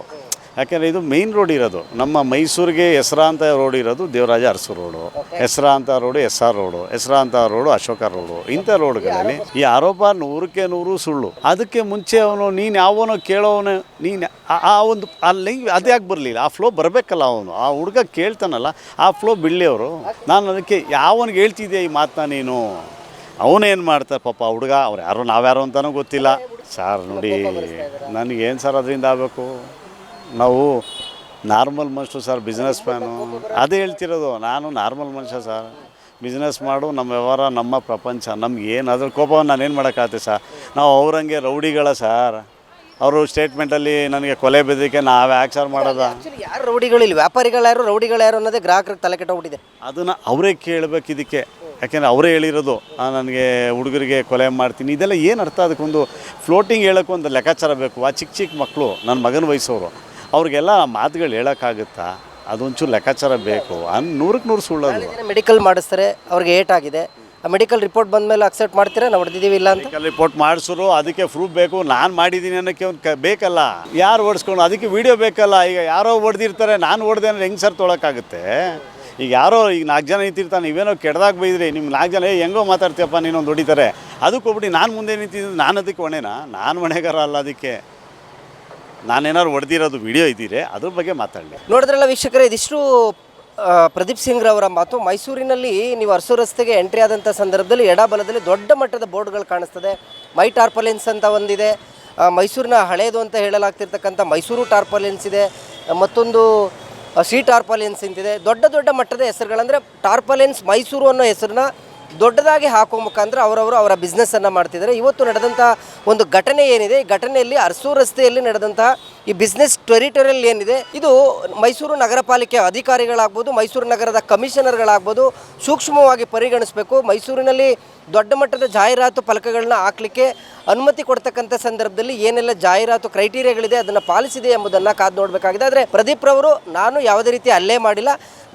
[SPEAKER 2] ಯಾಕೆಂದರೆ ಇದು ಮೇಯ್ನ್ ರೋಡ್ ಇರೋದು. ನಮ್ಮ ಮೈಸೂರಿಗೆ ಹೆಸರಾಂತ ರೋಡ್ ಇರೋದು ದೇವರಾಜ ಅರಸು ರೋಡು ಹೆಸರಾಂತ ರೋಡು ಎಸ್ ಆರ್ ರೋಡು ಹೆಸರಾಂತ ರೋಡು ಅಶೋಕ ರೋಡು ಇಂಥ ರೋಡ್ಗಳಲ್ಲಿ ಈ ಆರೋಪ ನೂರಕ್ಕೆ ನೂರು ಸುಳ್ಳು. ಅದಕ್ಕೆ ಮುಂಚೆ ಅವನು ನೀನು ಯಾವನೋ ಕೇಳೋವನು ನೀನು ಆ- ಒಂದು ಅಲ್ಲಿ ಅದು ಯಾಕೆ ಬರಲಿಲ್ಲ. ಆ ಫ್ಲೋ ಬರಬೇಕಲ್ಲ ಅವನು. ಆ ಹುಡುಗ ಕೇಳ್ತಾನಲ್ಲ ಆ ಫ್ಲೋ ಬಿಡಲಿ ಅವರು ನಾನು ಅದಕ್ಕೆ ಯಾವನಿಗೆ ಹೇಳ್ತಿದ್ದೆ ಈ ಮಾತನ್ನ ನೀನು? ಅವನೇನು ಮಾಡ್ತಾರೆ ಪಾಪ ಹುಡುಗ? ಅವ್ರು ಯಾರು ನಾವ್ಯಾರು ಅಂತಲೂ ಗೊತ್ತಿಲ್ಲ. ಸರ್ ನೋಡಿ ನನಗೇನು ಸರ್ ಅದರಿಂದ ಆಗಬೇಕು? ನಾವು ನಾರ್ಮಲ್ ಮನುಷ್ಯರು ಸರ್ ಬಿಸ್ನೆಸ್ ಮ್ಯಾನು ಅದೇ ಹೇಳ್ತಿರೋದು ನಾನು ನಾರ್ಮಲ್ ಮನುಷ್ಯ ಸರ್. ಬಿಸ್ನೆಸ್ ಮಾಡು ನಮ್ಮ ವ್ಯವಹಾರ ನಮ್ಮ ಪ್ರಪಂಚ ನಮ್ಗೆ ಏನು ಅದ್ರ ಕೋಪವನ್ನು ನಾನೇನು ಮಾಡೋಕ್ಕಾಗತ್ತೆ ಸರ್? ನಾವು ಅವ್ರಂಗೆ ರೌಡಿಗಳ ಸರ್. ಅವರು ಸ್ಟೇಟ್ಮೆಂಟಲ್ಲಿ ನನಗೆ ಕೊಲೆ ಬೆದರಿಕೆ ನಾವು ಯಾಕೆ ಸರ್ ಮಾಡೋದ.
[SPEAKER 1] ಯಾರು ರೌಡಿಗಳು ಇಲ್ಲಿ? ವ್ಯಾಪಾರಿಗಳು ಯಾರು ರೌಡಿಗಳು ಯಾರು ಅನ್ನೋದೇ ಗ್ರಾಹಕರಿಗೆ ತಲೆ ಕೆಟ್ಟೋಗ್ಬಿಟ್ಟಿದೆ.
[SPEAKER 2] ಅದನ್ನು ಅವರೇ ಕೇಳಬೇಕು ಇದಕ್ಕೆ. ಯಾಕೆಂದರೆ ಅವರೇ ಹೇಳಿರೋದು ನನಗೆ ಹುಡುಗರಿಗೆ ಕೊಲೆ ಮಾಡ್ತೀನಿ. ಇದೆಲ್ಲ ಏನು ಅರ್ಥ? ಅದಕ್ಕೊಂದು ಫ್ಲೋಟಿಂಗ್ ಹೇಳೋಕ್ಕೊಂದು ಲೆಕ್ಕಾಚಾರ ಬೇಕು. ಆ ಚಿಕ್ಕ ಚಿಕ್ಕ ಮಕ್ಕಳು ನನ್ನ ಮಗನ ವಯಸ್ಸವರು. ಅವ್ರಿಗೆಲ್ಲ ಮಾತುಗಳು ಹೇಳೋಕ್ಕಾಗುತ್ತಾ? ಅದೊಂಚೂರು ಲೆಕ್ಕಾಚಾರ ಬೇಕು. ಅನ್ ನೂರಕ್ಕೆ ನೂರು ಸುಳ್ಳೋದು.
[SPEAKER 1] ಮೆಡಿಕಲ್ ಮಾಡಿಸ್ತಾರೆ ಅವ್ರಿಗೆ ಏಟ್ ಆಗಿದೆ. ಆ ಮೆಡಿಕಲ್ ರಿಪೋರ್ಟ್ ಬಂದಮೇಲೆ ಅಕ್ಸೆಪ್ಟ್ ಮಾಡ್ತೀರಾ? ನಾವು ಹೊಡೆದಿದ್ದೀವಿ ಇಲ್ಲ ಅಂತ?
[SPEAKER 2] ಮೆಡಿಕಲ್ ರಿಪೋರ್ಟ್ ಮಾಡಿಸಿದ್ರು ಅದಕ್ಕೆ ಪ್ರೂಫ್ ಬೇಕು. ನಾನು ಮಾಡಿದ್ದೀನಿ ಅನ್ನೋಕ್ಕೆ ಒಂದು ಕ ಬೇಕಲ್ಲ? ಯಾರು ಓಡಿಸ್ಕೊಂಡು ಅದಕ್ಕೆ ವಿಡಿಯೋ ಬೇಕಲ್ಲ? ಈಗ ಯಾರೋ ಹೊಡೆದಿರ್ತಾರೆ ನಾನು ಹೊಡೆದೆ ಅಂದರೆ ಹೆಂಗೆ ಸರ್ ತೊಳಕ್ಕಾಗುತ್ತೆ ಈಗ ಯಾರೋ ಈಗ ನಾಲ್ಕು ಜನ ನಿಂತಿರ್ತಾನೆ ನೀವೇನೋ ಕೆಡ್ದಾಗ ಬೈದ್ರಿ. ನಿಮ್ಮ ನಾಲ್ಕು ಜನ "ಏ, ಹೆಂಗೋ ಮಾತಾಡ್ತೀಯಪ್ಪ ನೀನೊಂದು ಹೊಡಿತಾರೆ. ಅದಕ್ಕೆ ಹೋಗ್ಬಿಟ್ಟು ನಾನು ಮುಂದೆ ನಿಂತಿದ್ದು ನಾನು ಅದಕ್ಕೆ ಹೊಣೆನಾ? ನಾನು ಹೊಣೆಗಾರ ಅಲ್ಲ ಅದಕ್ಕೆ. ನಾನೇನಾದ್ರು ಹೊಡೆದಿರೋದು ವಿಡಿಯೋ ಇದ್ದೀರಿ, ಅದ್ರ ಬಗ್ಗೆ ಮಾತಾಡಲಿ.
[SPEAKER 1] ನೋಡಿದ್ರಲ್ಲ ವೀಕ್ಷಕರೇ, ಇದಿಷ್ಟು ಪ್ರದೀಪ್ ಸಿಂಗ್ ರವರ ಮಾತು. ಮೈಸೂರಿನಲ್ಲಿ ನೀವು ಅರಸು ರಸ್ತೆಗೆ ಎಂಟ್ರಿ ಆದಂಥ ಸಂದರ್ಭದಲ್ಲಿ ಎಡಬಲದಲ್ಲಿ ದೊಡ್ಡ ಮಟ್ಟದ ಬೋರ್ಡ್ಗಳು ಕಾಣಿಸ್ತದೆ. ಮೈ ಟಾರ್ಪಲೆನ್ಸ್ ಅಂತ ಒಂದಿದೆ. ಮೈಸೂರಿನ ಹಳೆಯದು ಅಂತ ಹೇಳಲಾಗ್ತಿರ್ತಕ್ಕಂಥ ಮೈಸೂರು ಟಾರ್ಪಲೆನ್ಸ್ ಇದೆ. ಮತ್ತೊಂದು ಸಿ ಟಾರ್ಪಲೆನ್ಸ್ ಅಂತಿದೆ ದೊಡ್ಡ ದೊಡ್ಡ ಮಟ್ಟದ ಹೆಸರುಗಳಂದರೆ ಟಾರ್ಪಲೆನ್ಸ್ ಮೈಸೂರು ಅನ್ನೋ ಹೆಸರನ್ನ ದೊಡ್ಡದಾಗಿ ಹಾಕೋ ಮುಖಾಂತರ ಅವರವರು ಅವರ ಬಿಸ್ನೆಸ್ಸನ್ನು ಮಾಡ್ತಿದ್ದಾರೆ. ಇವತ್ತು ನಡೆದಂಥ ಒಂದು ಘಟನೆ ಏನಿದೆ? ಈ ಘಟನೆಯಲ್ಲಿ ಅರಸು ರಸ್ತೆಯಲ್ಲಿ ನಡೆದಂತಹ ಈ ಬಿಸ್ನೆಸ್ ಟೆರಿಟೋರಿಯಲ್ ಏನಿದೆ? ಇದು ಮೈಸೂರು ನಗರ ಪಾಲಿಕೆ ಅಧಿಕಾರಿಗಳಾಗ್ಬೋದು, ಮೈಸೂರು ನಗರದ ಕಮಿಷನರ್ಗಳಾಗ್ಬೋದು ಸೂಕ್ಷ್ಮವಾಗಿ ಪರಿಗಣಿಸಬೇಕು. ಮೈಸೂರಿನಲ್ಲಿ ದೊಡ್ಡ ಮಟ್ಟದ ಜಾಹೀರಾತು ಫಲಕಗಳನ್ನ ಹಾಕಲಿಕ್ಕೆ ಅನುಮತಿ ಕೊಡ್ತಕ್ಕಂಥ ಸಂದರ್ಭದಲ್ಲಿ ಏನೆಲ್ಲ ಜಾಹೀರಾತು ಕ್ರೈಟೀರಿಯಾಗಳಿದೆ ಅದನ್ನು ಪಾಲಿಸಿದೆ ಎಂಬುದನ್ನು ಕಾದು ನೋಡಬೇಕಾಗಿದೆ. ಆದರೆ ಪ್ರದೀಪ್ ರವರು ನಾನು ಯಾವುದೇ ರೀತಿ ಅಲ್ಲೇ ಮಾಡಿಲ್ಲ.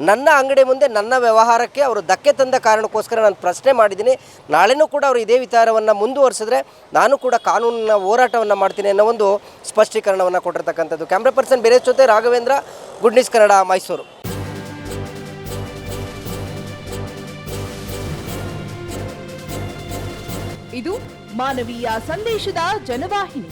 [SPEAKER 1] ನನ್ನ ಅಂಗಡಿ ಮುಂದೆ ನನ್ನ ವ್ಯವಹಾರಕ್ಕೆ ಅವರು ಧಕ್ಕೆ ತಂದ ಕಾರಣಕ್ಕೋಸ್ಕರ ನಾನು ಪ್ರಶ್ನೆ ಮಾಡಿದ್ದೀನಿ. ನಾಳೆನೂ ಕೂಡ ಅವರು ಇದೇ ವಿಚಾರವನ್ನು ಮುಂದುವರಿಸಿದ್ರೆ ನಾನು ಕೂಡ ಕಾನೂನಿನ ಹೋರಾಟವನ್ನು ಮಾಡ್ತೀನಿ ಅನ್ನೋ ಒಂದು ಸ್ಪಷ್ಟೀಕರಣವನ್ನು ಕೊಟ್ಟಿರ್ತಕ್ಕಂಥದ್ದು. ಕ್ಯಾಮ್ರಾ ಪರ್ಸನ್ ಬೇರೆ ಜೊತೆ ರಾಘವೇಂದ್ರ ಗುಡ್ ಕನ್ನಡ ಮೈಸೂರು
[SPEAKER 3] ಇದು ಮಾನವೀಯ ಸಂದೇಶದ ಜನವಾಹಿನಿ.